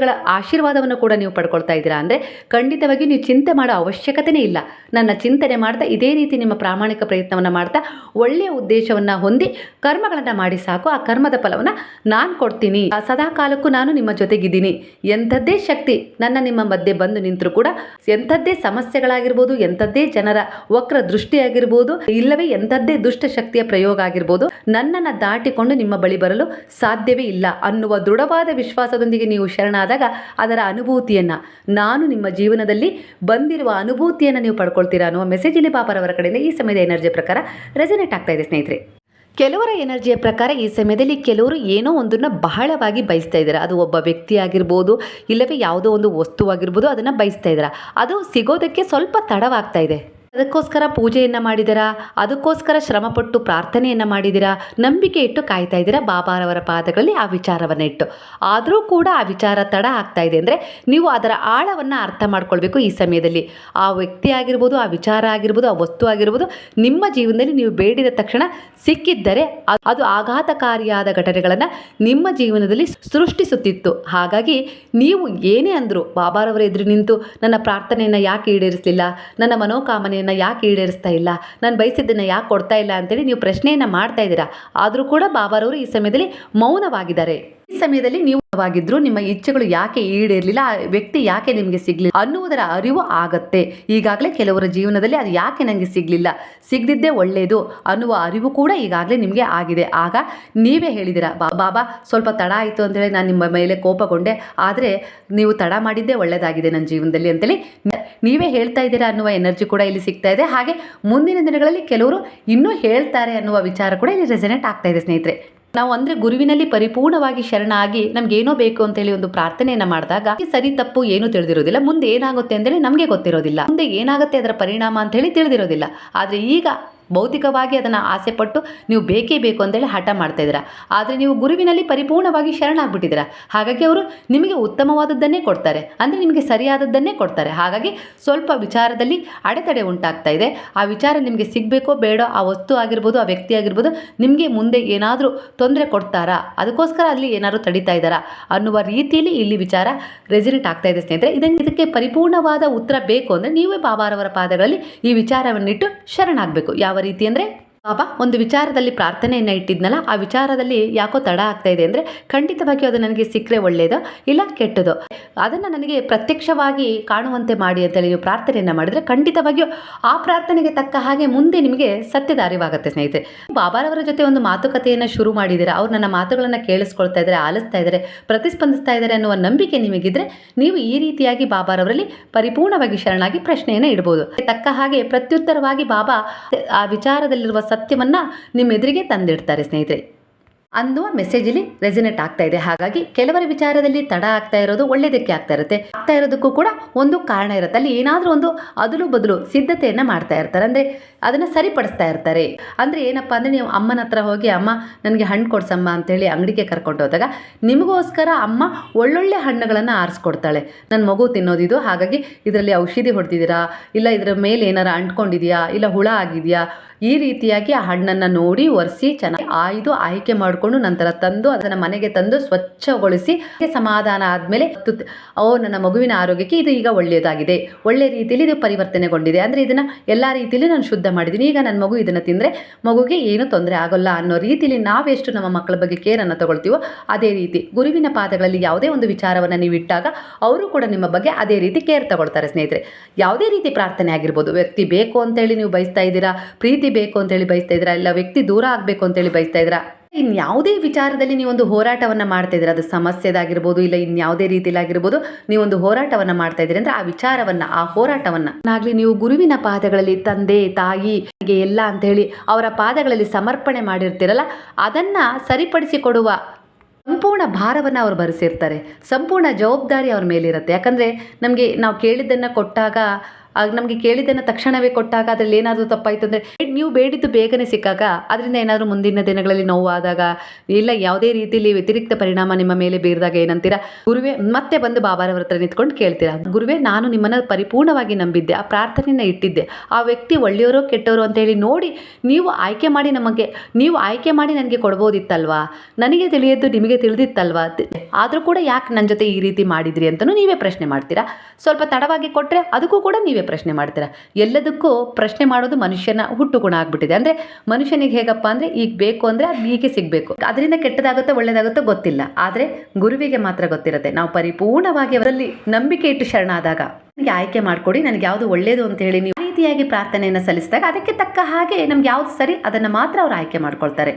ಪಂಚಭೂತಗಳ ಆಶೀರ್ವಾದವನ್ನು ಕೂಡ ನೀವು ಪಡ್ಕೊಳ್ತಾ ಇದ್ದೀರಾ ಅಂದರೆ ಖಂಡಿತವಾಗಿ ನೀವು ಚಿಂತೆ ಮಾಡೋ ಅವಶ್ಯಕತೆನೇ ಇಲ್ಲ. ನನ್ನ ಚಿಂತನೆ ಮಾಡ್ತಾ ಇದೇ ರೀತಿ ನಿಮ್ಮ ಪ್ರಾಮಾಣಿಕ ಪ್ರಯತ್ನವನ್ನು ಮಾಡ್ತಾ ಒಳ್ಳೆಯ ಉದ್ದೇಶವನ್ನು ಹೊಂದಿ ಕರ್ಮಗಳನ್ನು ಮಾಡಿ ಸಾಕು. ಆ ಕರ್ಮದ ಫಲವನ್ನು ನಾನು ಕೊಡ್ತೀನಿ. ಆ ಸದಾ ಕಾಲಕ್ಕೂ ನಾನು ನಿಮ್ಮ ಜೊತೆಗಿದ್ದೀನಿ. ಎಂಥದ್ದೇ ಶಕ್ತಿ ನನ್ನ ನಿಮ್ಮ ಮಧ್ಯೆ ಬಂದು ನಿಂತರೂ ಕೂಡ ಎಂಥದ್ದೇ ಸಮಸ್ಯೆಗಳಾಗಿರ್ಬೋದು, ಎಂಥದ್ದೇ ಜನರ ವಕ್ರ ದೃಷ್ಟಿಯಾಗಿರ್ಬೋದು, ಇಲ್ಲವೇ ಎಂಥದ್ದೇ ದುಷ್ಟ ಶಕ್ತಿಯ ಪ್ರಯೋಗ ಆಗಿರ್ಬೋದು, ನನ್ನನ್ನು ದಾಟಿಕೊಂಡು ನಿಮ್ಮ ಬಳಿ ಬರಲು ಸಾಧ್ಯವೇ ಇಲ್ಲ ಅನ್ನುವ ದೃಢವಾದ ವಿಶ್ವಾಸದೊಂದಿಗೆ ನೀವು ಶರಣಾದಾಗ ಅದರ ಅನುಭೂತಿಯನ್ನು, ನಾನು ನಿಮ್ಮ ಜೀವನದಲ್ಲಿ ಬಂದಿರುವ ಅನುಭೂತಿಯನ್ನು ನೀವು ಪಡ್ಕೊಳ್ತೀರಾ ಅನ್ನುವ ಮೆಸೇಜಲ್ಲಿ ಪಾಪರವರ ಕಡೆಯಿಂದ ಈ ಸಮಯದ ಎನರ್ಜಿ ಪ್ರಕಾರ ರೆಸನೇಟ್ ಆಗ್ತಾ ಇದೆ ಸ್ನೇಹಿತರೆ. ಕೆಲವರ ಎನರ್ಜಿಯ ಪ್ರಕಾರ ಈ ಸಮಯದಲ್ಲಿ ಕೆಲವರು ಏನೋ ಒಂದನ್ನು ಬಹಳವಾಗಿ ಬಯಸ್ತಾ ಇದ್ದಾರೆ. ಅದು ಒಬ್ಬ ವ್ಯಕ್ತಿ ಆಗಿರ್ಬೋದು, ಇಲ್ಲವೇ ಯಾವುದೋ ಒಂದು ವಸ್ತುವಾಗಿರ್ಬೋದು ಅದನ್ನು ಬಯಸ್ತಾ ಇದ್ದಾರೆ. ಅದು ಸಿಗೋದಕ್ಕೆ ಸ್ವಲ್ಪ ತಡವಾಗ್ತಾ ಇದೆ. ಅದಕ್ಕೋಸ್ಕರ ಪೂಜೆಯನ್ನು ಮಾಡಿದಿರಾ? ಅದಕ್ಕೋಸ್ಕರ ಶ್ರಮಪಟ್ಟು ಪ್ರಾರ್ಥನೆಯನ್ನು ಮಾಡಿದಿರಾ? ನಂಬಿಕೆ ಇಟ್ಟು ಕಾಯ್ತಾ ಇದ್ದೀರಾ? ಬಾಬಾರವರ ಪಾದಗಳಲ್ಲಿ ಆ ವಿಚಾರವನ್ನು ಇಟ್ಟು. ಆದರೂ ಕೂಡ ಆ ವಿಚಾರ ತಡ ಆಗ್ತಾ ಇದೆ ಅಂದರೆ ನೀವು ಅದರ ಆಳವನ್ನು ಅರ್ಥ ಮಾಡ್ಕೊಳ್ಬೇಕು ಈ ಸಮಯದಲ್ಲಿ. ಆ ವ್ಯಕ್ತಿ ಆಗಿರ್ಬೋದು, ಆ ವಿಚಾರ ಆಗಿರ್ಬೋದು, ಆ ವಸ್ತು ಆಗಿರ್ಬೋದು, ನಿಮ್ಮ ಜೀವನದಲ್ಲಿ ನೀವು ಬೇಡಿದ ತಕ್ಷಣ ಸಿಕ್ಕಿದ್ದರೆ ಅದು ಆಘಾತಕಾರಿಯಾದ ಘಟನೆಗಳನ್ನು ನಿಮ್ಮ ಜೀವನದಲ್ಲಿ ಸೃಷ್ಟಿಸುತ್ತಿತ್ತು. ಹಾಗಾಗಿ ನೀವು ಏನೇ ಅಂದರು, ಬಾಬಾರವರ ಎದುರು ನಿಂತು ನನ್ನ ಪ್ರಾರ್ಥನೆಯನ್ನು ಯಾಕೆ ಈಡೇರಿಸಲಿಲ್ಲ? ನನ್ನ ಮನೋಕಾಮನೆಯನ್ನು ಯಾಕೆ ಈಡೇರಿಸ್ತಾ ಇಲ್ಲ? ನಾನು ಬಯಸಿದ್ದನ್ನು ಯಾಕೆ ಕೊಡ್ತಾ ಇಲ್ಲ ಅಂತೇಳಿ ನೀವು ಪ್ರಶ್ನೆಯನ್ನು ಮಾಡ್ತಾ ಇದ್ದೀರಾ? ಆದರೂ ಕೂಡ ಬಾಬಾರವರು ಈ ಸಮಯದಲ್ಲಿ ಮೌನವಾಗಿದ್ದಾರೆ. ಈ ಸಮಯದಲ್ಲಿ ನೀವು ವಾಗಿದ್ರು ನಿಮ್ಮ ಇಚ್ಛೆಗಳು ಯಾಕೆ ಈಡೇರಲಿಲ್ಲ, ಆ ವ್ಯಕ್ತಿ ಯಾಕೆ ನಿಮಗೆ ಸಿಗ್ಲಿಲ್ಲ ಅನ್ನುವುದರ ಅರಿವು ಆಗತ್ತೆ. ಈಗಾಗಲೇ ಕೆಲವರ ಜೀವನದಲ್ಲಿ ಅದು ಯಾಕೆ ನನಗೆ ಸಿಗ್ಲಿಲ್ಲ? ಸಿಗದಿದ್ದೇ ಒಳ್ಳೆಯದು ಅನ್ನುವ ಅರಿವು ಕೂಡ ಈಗಾಗಲೇ ನಿಮಗೆ ಆಗಿದೆ. ಆಗ ನೀವೇ ಹೇಳಿದಿರ ಬಾಬಾ, ಸ್ವಲ್ಪ ತಡ ಆಯಿತು ಅಂತೇಳಿ ನಾನು ನಿಮ್ಮ ಮೇಲೆ ಕೋಪಗೊಂಡೆ ಆದರೆ ನೀವು ತಡ ಮಾಡಿದ್ದೇ ಒಳ್ಳೆಯದಾಗಿದೆ ನನ್ನ ಜೀವನದಲ್ಲಿ ಅಂತೇಳಿ ನೀವೇ ಹೇಳ್ತಾ ಇದ್ದೀರಾ ಅನ್ನುವ ಎನರ್ಜಿ ಕೂಡ ಇಲ್ಲಿ ಸಿಗ್ತಾ ಇದೆ. ಹಾಗೆ ಮುಂದಿನ ದಿನಗಳಲ್ಲಿ ಕೆಲವರು ಇನ್ನೂ ಹೇಳ್ತಾರೆ ಅನ್ನುವ ವಿಚಾರ ಕೂಡ ಇಲ್ಲಿ ರೆಸನೆಟ್ ಆಗ್ತಾ ಇದೆ ಸ್ನೇಹಿತರೆ. ನಾವು ಅಂದರೆ ಗುರುವಿನಲ್ಲಿ ಪರಿಪೂರ್ಣವಾಗಿ ಶರಣಾಗಿ ನಮ್ಗೇನೋ ಬೇಕು ಅಂತೇಳಿ ಒಂದು ಪ್ರಾರ್ಥನೆಯನ್ನ ಮಾಡಿದಾಗ ಸರಿ ತಪ್ಪು ಏನು ತಿಳಿದಿರೋದಿಲ್ಲ, ಮುಂದೆ ಏನಾಗುತ್ತೆ ಅಂತೇಳಿ ನಮಗೆ ಗೊತ್ತಿರೋದಿಲ್ಲ. ಮುಂದೆ ಏನಾಗುತ್ತೆ ಅದರ ಪರಿಣಾಮ ಅಂತ ಹೇಳಿ ತಿಳಿದಿರೋದಿಲ್ಲ. ಆದರೆ ಈಗ ಭೌತಿಕವಾಗಿ ಅದನ್ನು ಆಸೆಪಟ್ಟು ನೀವು ಬೇಕೇ ಬೇಕು ಅಂತೇಳಿ ಹಠ ಮಾಡ್ತಾ ಇದ್ದೀರಾ. ಆದರೆ ನೀವು ಗುರುವಿನಲ್ಲಿ ಪರಿಪೂರ್ಣವಾಗಿ ಶರಣಾಗ್ಬಿಟ್ಟಿದ್ದೀರಾ. ಹಾಗಾಗಿ ಅವರು ನಿಮಗೆ ಉತ್ತಮವಾದದ್ದನ್ನೇ ಕೊಡ್ತಾರೆ. ಅಂದರೆ ನಿಮಗೆ ಸರಿಯಾದದ್ದನ್ನೇ ಕೊಡ್ತಾರೆ. ಹಾಗಾಗಿ ಸ್ವಲ್ಪ ವಿಚಾರದಲ್ಲಿ ಅಡೆತಡೆ ಉಂಟಾಗ್ತಾ ಇದೆ. ಆ ವಿಚಾರ ನಿಮಗೆ ಸಿಗಬೇಕೋ ಬೇಡೋ ಆ ವಸ್ತು ಆಗಿರ್ಬೋದು, ಆ ವ್ಯಕ್ತಿ ಆಗಿರ್ಬೋದು, ನಿಮಗೆ ಮುಂದೆ ಏನಾದರೂ ತೊಂದರೆ ಕೊಡ್ತಾರಾ? ಅದಕ್ಕೋಸ್ಕರ ಅಲ್ಲಿ ಏನಾದರೂ ತಡಿತಾ ಇದ್ದಾರಾ? ಅನ್ನುವ ರೀತಿಯಲ್ಲಿ ಇಲ್ಲಿ ವಿಚಾರ ರೆಸಿನೆಟ್ ಆಗ್ತಾ ಇದೆ ಸ್ನೇಹಿತರೆ. ಇದನ್ನು ಇದಕ್ಕೆ ಪರಿಪೂರ್ಣವಾದ ಉತ್ತರ ಬೇಕು ಅಂದರೆ ನೀವೇ ಬಾಬಾರವರ ಪಾದಗಳಲ್ಲಿ ಈ ವಿಚಾರವನ್ನಿಟ್ಟು ಶರಣಾಗಬೇಕು. ಯಾವ ರೀತಿ ಅಂದರೆ ಬಾಬಾ ಒಂದು ವಿಚಾರದಲ್ಲಿ ಪ್ರಾರ್ಥನೆಯನ್ನು ಇಟ್ಟಿದ್ನಲ್ಲ, ಆ ವಿಚಾರದಲ್ಲಿ ಯಾಕೋ ತಡ ಆಗ್ತಾ ಇದೆ ಅಂದರೆ ಖಂಡಿತವಾಗಿಯೂ ಅದು ನನಗೆ ಸಿಕ್ಕರೆ ಒಳ್ಳೆಯದು ಇಲ್ಲ ಕೆಟ್ಟದು. ಅದನ್ನು ನನಗೆ ಪ್ರತ್ಯಕ್ಷವಾಗಿ ಕಾಣುವಂತೆ ಮಾಡಿ ಅಂತೇಳಿ ನೀವು ಪ್ರಾರ್ಥನೆಯನ್ನು ಮಾಡಿದರೆ ಖಂಡಿತವಾಗಿಯೂ ಆ ಪ್ರಾರ್ಥನೆಗೆ ತಕ್ಕ ಹಾಗೆ ಮುಂದೆ ನಿಮಗೆ ಸತ್ಯದ ಅರಿವಾಗುತ್ತೆ ಸ್ನೇಹಿತರೆ. ಬಾಬಾರವರ ಜೊತೆ ಒಂದು ಮಾತುಕತೆಯನ್ನು ಶುರು ಮಾಡಿದ್ದೀರಾ, ಅವ್ರು ನನ್ನ ಮಾತುಗಳನ್ನು ಕೇಳಿಸ್ಕೊಳ್ತಾ ಇದ್ದಾರೆ, ಆಲಿಸ್ತಾ ಇದ್ದಾರೆ, ಪ್ರತಿಸ್ಪಂದಿಸ್ತಾ ಇದ್ದಾರೆ ಅನ್ನುವ ನಂಬಿಕೆ ನಿಮಗಿದ್ರೆ ನೀವು ಈ ರೀತಿಯಾಗಿ ಬಾಬಾರವರಲ್ಲಿ ಪರಿಪೂರ್ಣವಾಗಿ ಶರಣಾಗಿ ಪ್ರಶ್ನೆಯನ್ನು ಇಡ್ಬೋದು. ತಕ್ಕ ಹಾಗೆ ಪ್ರತ್ಯುತ್ತರವಾಗಿ ಬಾಬಾ ಆ ವಿಚಾರದಲ್ಲಿರುವ ಸತ್ಯವನ್ನು ನಿಮ್ಮ ಎದುರಿಗೆ ತಂದಿಡ್ತಾರೆ ಸ್ನೇಹಿತರೆ. ಅನ್ನುವ ಮೆಸೇಜಲ್ಲಿ ರೆಸಿನೇಟ್ ಆಗ್ತಾ ಇದೆ. ಹಾಗಾಗಿ ಕೆಲವರ ವಿಚಾರದಲ್ಲಿ ತಡ ಆಗ್ತಾ ಇರೋದು ಒಳ್ಳೇದಕ್ಕೆ ಆಗ್ತಾ ಇರುತ್ತೆ. ಆಗ್ತಾ ಇರೋದಕ್ಕೂ ಕೂಡ ಒಂದು ಕಾರಣ ಇರುತ್ತೆ. ಅಲ್ಲಿ ಏನಾದರೂ ಒಂದು ಅದಲು ಬದಲು ಸಿದ್ಧತೆಯನ್ನು ಮಾಡ್ತಾ ಇರ್ತಾರೆ. ಅಂದರೆ ಅದನ್ನು ಸರಿಪಡಿಸ್ತಾ ಇರ್ತಾರೆ. ಅಂದರೆ ಏನಪ್ಪ ಅಂದರೆ ನೀವು ಅಮ್ಮನ ಹತ್ರ ಹೋಗಿ, ಅಮ್ಮ, ನನಗೆ ಹಣ್ಣು ಕೊಡ್ಸಮ್ಮ ಅಂತೇಳಿ ಅಂಗಡಿಗೆ ಕರ್ಕೊಂಡು ಹೋದಾಗ ನಿಮಗೋಸ್ಕರ ಅಮ್ಮ ಒಳ್ಳೊಳ್ಳೆ ಹಣ್ಣುಗಳನ್ನು ಆರಿಸ್ಕೊಡ್ತಾಳೆ. ನನ್ನ ಮಗು ತಿನ್ನೋದಿದು ಹಾಗಾಗಿ ಇದರಲ್ಲಿ ಔಷಧಿ ಹೊಡೆದಿದ್ದೀರಾ? ಇಲ್ಲ ಇದರ ಮೇಲೆ ಏನಾರ ಅಂಟ್ಕೊಂಡಿದೆಯಾ ಇಲ್ಲ ಹುಳ ಆಗಿದೆಯಾ? ಈ ರೀತಿಯಾಗಿ ಆ ಹಣ್ಣನ್ನು ನೋಡಿ ಒರೆಸಿ ಚೆನ್ನಾಗಿ ಆಯ್ದು ಆಯ್ಕೆ ಮಾಡಿಕೊಂಡು ನಂತರ ತಂದು ಅದನ್ನು ಮನೆಗೆ ತಂದು ಸ್ವಚ್ಛಗೊಳಿಸಿ ಸಮಾಧಾನ ಆದಮೇಲೆ ಓ, ನನ್ನ ಮಗುವಿನ ಆರೋಗ್ಯಕ್ಕೆ ಇದು ಈಗ ಒಳ್ಳೆಯದಾಗಿದೆ. ಒಳ್ಳೆ ರೀತಿಯಲ್ಲಿ ಇದು ಪರಿವರ್ತನೆಗೊಂಡಿದೆ. ಅಂದರೆ ಇದನ್ನು ಎಲ್ಲ ರೀತಿಯಲ್ಲಿ ನಾನು ಶುದ್ಧ ಮಾಡಿದ್ದೀನಿ. ಈಗ ನನ್ನ ಮಗು ಇದನ್ನು ತಿಂದರೆ ಮಗುಗೆ ಏನು ತೊಂದರೆ ಆಗೋಲ್ಲ ಅನ್ನೋ ರೀತಿಯಲ್ಲಿ ನಾವೆಷ್ಟು ನಮ್ಮ ಮಕ್ಕಳ ಬಗ್ಗೆ ಕೇರನ್ನು ತಗೊಳ್ತೀವೋ ಅದೇ ರೀತಿ ಗುರುವಿನ ಪಾದಗಳಲ್ಲಿ ಯಾವುದೇ ಒಂದು ವಿಚಾರವನ್ನು ನೀವು ಇಟ್ಟಾಗ ಅವರು ಕೂಡ ನಿಮ್ಮ ಬಗ್ಗೆ ಅದೇ ರೀತಿ ಕೇರ್ ತಗೊಳ್ತಾರೆ ಸ್ನೇಹಿತರೆ. ಯಾವುದೇ ರೀತಿ ಪ್ರಾರ್ಥನೆ ಆಗಿರ್ಬೋದು. ವ್ಯಕ್ತಿ ಬೇಕು ಅಂತೇಳಿ ನೀವು ಬಯಸ್ತಾ ಇದ್ದೀರಾ, ಪ್ರೀತಿ ಬೇಕು ಅಂತೇಳಿ ಬಯಸ್ತಾ ಇದ್ದೀರಾ, ಇಲ್ಲ ವ್ಯಕ್ತಿ ದೂರ ಆಗಬೇಕು ಅಂತೇಳಿ ಬಯಸ್ತಾ ಇದ್ದೀರಾ ಇನ್ಯಾವುದೇ ವಿಚಾರದಲ್ಲಿ ನೀವೊಂದು ಹೋರಾಟವನ್ನು ಮಾಡ್ತಾ ಇದ್ದೀರಾ? ಅದು ಸಮಸ್ಯೆದಾಗಿರ್ಬೋದು ಇಲ್ಲ ಇನ್ಯಾವುದೇ ರೀತಿಲಾಗಿರ್ಬೋದು ನೀವೊಂದು ಹೋರಾಟವನ್ನು ಮಾಡ್ತಾ ಇದ್ದೀರಿ ಅಂದರೆ ಆ ವಿಚಾರವನ್ನು, ಆ ಹೋರಾಟವನ್ನು ನಾಗಲಿ ನೀವು ಗುರುವಿನ ಪಾದಗಳಲ್ಲಿ ತಂದೆ, ತಾಯಿ, ಹೀಗೆ ಎಲ್ಲ ಅಂತೇಳಿ ಅವರ ಪಾದಗಳಲ್ಲಿ ಸಮರ್ಪಣೆ ಮಾಡಿರ್ತೀರಲ್ಲ, ಅದನ್ನು ಸರಿಪಡಿಸಿಕೊಡುವ ಸಂಪೂರ್ಣ ಭಾರವನ್ನು ಅವ್ರು ಭರಿಸಿರ್ತಾರೆ ಸಂಪೂರ್ಣ ಜವಾಬ್ದಾರಿ ಅವ್ರ ಮೇಲಿರುತ್ತೆ. ಯಾಕಂದರೆ ನಮಗೆ ನಾವು ಕೇಳಿದ್ದನ್ನು ಕೊಟ್ಟಾಗ ಆಗ ನಮಗೆ ಕೇಳಿದ್ದನ್ನು ತಕ್ಷಣವೇ ಕೊಟ್ಟಾಗ ಅದರಲ್ಲಿ ಏನಾದರೂ ತಪ್ಪಾಯಿತು ಅಂದರೆ ನೀವು ಬೇಡಿದ್ದು ಬೇಗನೆ ಸಿಕ್ಕಾಗ ಅದರಿಂದ ಏನಾದರೂ ಮುಂದಿನ ದಿನಗಳಲ್ಲಿ ನೋವಾದಾಗ ಇಲ್ಲ, ಯಾವುದೇ ರೀತಿಯಲ್ಲಿ ವ್ಯತಿರಿಕ್ತ ಪರಿಣಾಮ ನಿಮ್ಮ ಮೇಲೆ ಬೀರಿದಾಗ ಏನಂತೀರಾ? ಗುರುವೇ, ಮತ್ತೆ ಬಂದು ಬಾಬಾರವ್ರ ಹತ್ರ ನಿಂತ್ಕೊಂಡು ಕೇಳ್ತೀರಾ? ಗುರುವೇ, ನಾನು ನಿಮ್ಮನ್ನು ಪರಿಪೂರ್ಣವಾಗಿ ನಂಬಿದ್ದೆ, ಆ ಪ್ರಾರ್ಥನೆಯನ್ನು ಇಟ್ಟಿದ್ದೆ. ಆ ವ್ಯಕ್ತಿ ಒಳ್ಳೆಯವರೋ, ಕೆಟ್ಟವರು ಅಂತೇಳಿ ನೋಡಿ, ನೀವು ಆಯ್ಕೆ ಮಾಡಿ ನಮಗೆ, ನೀವು ಆಯ್ಕೆ ಮಾಡಿ ನನಗೆ ಕೊಡ್ಬೋದಿತ್ತಲ್ವಾ? ನನಗೆ ತಿಳಿಯದ್ದು ನಿಮಗೆ ತಿಳಿದಿತ್ತಲ್ವಾ? ಆದರೂ ಕೂಡ ಯಾಕೆ ನನ್ನ ಜೊತೆ ಈ ರೀತಿ ಮಾಡಿದ್ರಿ ಅಂತಲೂ ನೀವೇ ಪ್ರಶ್ನೆ ಮಾಡ್ತೀರಾ? ಸ್ವಲ್ಪ ತಡವಾಗಿ ಕೊಟ್ಟರೆ ಅದಕ್ಕೂ ಕೂಡ ನೀವೇ ಪ್ರಶ್ನೆ ಮಾಡ್ತೀರಾ? ಎಲ್ಲದಕ್ಕೂ ಪ್ರಶ್ನೆ ಮಾಡೋದು ಮನುಷ್ಯನ ಹುಟ್ಟು ಗುಣ ಆಗ್ಬಿಟ್ಟಿದೆ. ಅಂದರೆ ಮನುಷ್ಯನಿಗೆ ಹೇಗಪ್ಪ ಅಂದರೆ ಈಗ ಬೇಕು ಅಂದರೆ ಅದು ಹೀಗೆ ಸಿಗಬೇಕು. ಅದರಿಂದ ಕೆಟ್ಟದಾಗುತ್ತೋ ಒಳ್ಳೆಯದಾಗುತ್ತೋ ಗೊತ್ತಿಲ್ಲ. ಆದರೆ ಗುರುವಿಗೆ ಮಾತ್ರ ಗೊತ್ತಿರುತ್ತೆ. ನಾವು ಪರಿಪೂರ್ಣವಾಗಿ ಅವರಲ್ಲಿ ನಂಬಿಕೆ ಇಟ್ಟು ಶರಣಾದಾಗ ನನಗೆ ಆಯ್ಕೆ ಮಾಡಿಕೊಡಿ, ನನಗೆ ಯಾವುದು ಒಳ್ಳೆಯದು ಅಂತ ಹೇಳಿ ನೀವು ರೀತಿಯಾಗಿ ಪ್ರಾರ್ಥನೆಯನ್ನು ಸಲ್ಲಿಸಿದಾಗ ಅದಕ್ಕೆ ತಕ್ಕ ಹಾಗೆ ನಮ್ಗೆ ಯಾವುದು ಸರಿ ಅದನ್ನು ಮಾತ್ರ ಅವ್ರು ಆಯ್ಕೆ ಮಾಡ್ಕೊಳ್ತಾರೆ.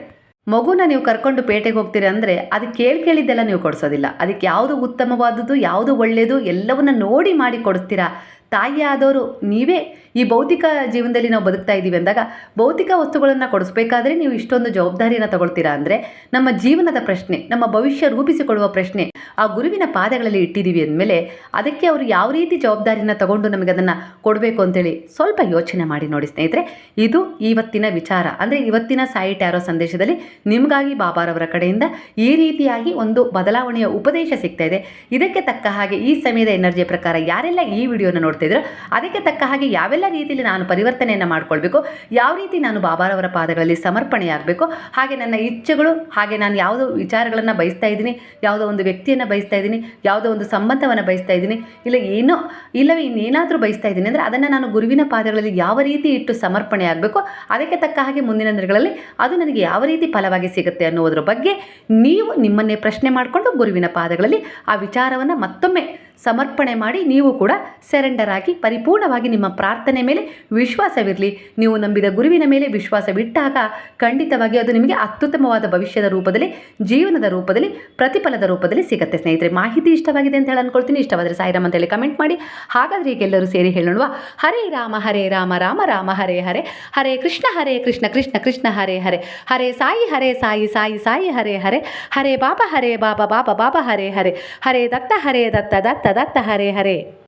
ಮಗುನ ನೀವು ಕರ್ಕೊಂಡು ಪೇಟೆಗೆ ಹೋಗ್ತೀರಿ ಅಂದರೆ ಅದಕ್ಕೆ ಕೇಳಿ ಕೇಳಿದ್ದೆಲ್ಲ ನೀವು ಕೊಡಿಸೋದಿಲ್ಲ. ಅದಕ್ಕೆ ಯಾವುದು ಉತ್ತಮವಾದದ್ದು, ಯಾವುದು ಒಳ್ಳೆಯದು ಎಲ್ಲವನ್ನ ನೋಡಿ ಮಾಡಿ ಕೊಡಿಸ್ತೀರಾ? ತಾಯಿಯಾದವರು ನೀವೇ ಈ ಭೌತಿಕ ಜೀವನದಲ್ಲಿ ನಾವು ಬದುಕ್ತಾ ಇದ್ದೀವಿ ಅಂದಾಗ ಭೌತಿಕ ವಸ್ತುಗಳನ್ನು ಕೊಡಿಸ್ಬೇಕಾದ್ರೆ ನೀವು ಇಷ್ಟೊಂದು ಜವಾಬ್ದಾರಿಯನ್ನು ತಗೊಳ್ತೀರಾ ಅಂದರೆ ನಮ್ಮ ಜೀವನದ ಪ್ರಶ್ನೆ, ನಮ್ಮ ಭವಿಷ್ಯ ರೂಪಿಸಿಕೊಳ್ಳುವ ಪ್ರಶ್ನೆ ಆ ಗುರುವಿನ ಪಾದಗಳಲ್ಲಿ ಇಟ್ಟಿದ್ದೀವಿ ಅಂದಮೇಲೆ ಅದಕ್ಕೆ ಅವರು ಯಾವ ರೀತಿ ಜವಾಬ್ದಾರಿನ ತಗೊಂಡು ನಮಗೆ ಅದನ್ನು ಕೊಡಬೇಕು ಅಂತೇಳಿ ಸ್ವಲ್ಪ ಯೋಚನೆ ಮಾಡಿ ನೋಡಿ ಸ್ನೇಹಿತರೆ. ಇದು ಇವತ್ತಿನ ವಿಚಾರ. ಅಂದರೆ ಇವತ್ತಿನ ಸಾಯಿ ಟ್ಯಾರೋ ಸಂದೇಶದಲ್ಲಿ ನಿಮಗಾಗಿ ಬಾಬಾರವರ ಕಡೆಯಿಂದ ಈ ರೀತಿಯಾಗಿ ಒಂದು ಬದಲಾವಣೆಯ ಉಪದೇಶ ಸಿಗ್ತಾ ಇದೆ. ಇದಕ್ಕೆ ತಕ್ಕ ಹಾಗೆ ಈ ಸಮಯದ ಎನರ್ಜಿಯ ಪ್ರಕಾರ ಯಾರೆಲ್ಲ ಈ ವಿಡಿಯೋನ ನೋಡ್ತಾ ಇದ್ರು ಅದಕ್ಕೆ ತಕ್ಕ ಹಾಗೆ ಯಾವೆಲ್ಲ ರೀತಿಯಲ್ಲಿ ನಾನು ಪರಿವರ್ತನೆಯನ್ನು ಮಾಡ್ಕೊಳ್ಬೇಕು, ಯಾವ ರೀತಿ ನಾನು ಬಾಬಾರವರ ಪಾದಗಳಲ್ಲಿ ಸಮರ್ಪಣೆಯಾಗಬೇಕು, ಹಾಗೆ ನನ್ನ ಇಚ್ಛೆಗಳು, ಹಾಗೆ ನಾನು ಯಾವುದೋ ವಿಚಾರಗಳನ್ನು ಬಯಸ್ತಾ ಇದ್ದೀನಿ, ಯಾವುದೋ ಒಂದು ವ್ಯಕ್ತಿಯನ್ನು ಬಯಸ್ತಾ ಇದ್ದೀನಿ, ಯಾವುದೋ ಒಂದು ಸಂಬಂಧವನ್ನು ಬಯಸ್ತಾ ಇದ್ದೀನಿ, ಇಲ್ಲ ಏನೋ, ಇಲ್ಲವೇ ಇನ್ನೇನಾದರೂ ಬಯಸ್ತಾ ಇದ್ದೀನಿ ಅಂದರೆ ಅದನ್ನು ನಾನು ಗುರುವಿನ ಪಾದಗಳಲ್ಲಿ ಯಾವ ರೀತಿ ಇಟ್ಟು ಸಮರ್ಪಣೆ ಆಗಬೇಕು ಅದಕ್ಕೆ ತಕ್ಕ ಹಾಗೆ ಮುಂದಿನ ದಿನಗಳಲ್ಲಿ ಅದು ನನಗೆ ಯಾವ ರೀತಿ ಫಲವಾಗಿ ಸಿಗುತ್ತೆ ಅನ್ನೋದ್ರ ಬಗ್ಗೆ ನೀವು ನಿಮ್ಮನ್ನೇ ಪ್ರಶ್ನೆ ಮಾಡಿಕೊಂಡು ಗುರುವಿನ ಪಾದಗಳಲ್ಲಿ ಆ ವಿಚಾರವನ್ನು ಮತ್ತೊಮ್ಮೆ ಸಮರ್ಪಣೆ ಮಾಡಿ ನೀವು ಕೂಡ ಸೆರೆಂಡರ್ ಆಗಿ ಪರಿಪೂರ್ಣವಾಗಿ ನಿಮ್ಮ ಪ್ರಾರ್ಥನೆ ಮೇಲೆ ವಿಶ್ವಾಸವಿರಲಿ. ನೀವು ನಂಬಿದ ಗುರುವಿನ ಮೇಲೆ ವಿಶ್ವಾಸವಿಟ್ಟಾಗ ಖಂಡಿತವಾಗಿ ಅದು ನಿಮಗೆ ಅತ್ಯುತ್ತಮವಾದ ಭವಿಷ್ಯದ ರೂಪದಲ್ಲಿ, ಜೀವನದ ರೂಪದಲ್ಲಿ, ಪ್ರತಿಫಲದ ರೂಪದಲ್ಲಿ ಸಿಗುತ್ತೆ ಸ್ನೇಹಿತರೆ. ಮಾಹಿತಿ ಇಷ್ಟವಾಗಿದೆ ಅಂತ ಹೇಳಿ ಅನ್ಕೊಳ್ತೀನಿ. ಇಷ್ಟವಾದರೆ ಸಾಯಿರಾಮ್ ಅಂತೇಳಿ ಕಮೆಂಟ್ ಮಾಡಿ. ಹಾಗಾದರೆ ಈಗೆಲ್ಲರೂ ಸೇರಿ ಹೇಳೋಣ ಹರೇ ರಾಮ ಹರೇ ರಾಮ ರಾಮ ರಾಮ, ಹರೇ ಹರೇ. ಹರೇ ಕೃಷ್ಣ ಹರೇ ಕೃಷ್ಣ ಕೃಷ್ಣ ಕೃಷ್ಣ, ಹರೇ ಹರೇ. ಹರೇ ಸಾಯಿ ಹರೇ ಸಾಯಿ ಸಾಯಿ ಸಾಯಿ, ಹರೇ ಹರೇ. ಹರೇ ಬಾಬಾ ಹರೇ ಬಾಬಾ ಬಾಬಾ ಬಾಬಾ, ಹರೇ ಹರೇ. ಹರೇ ದತ್ತ ಹರೇ ದತ್ತ ದತ್ತ ದತ್ತ ಹರೇ ಹರೇ.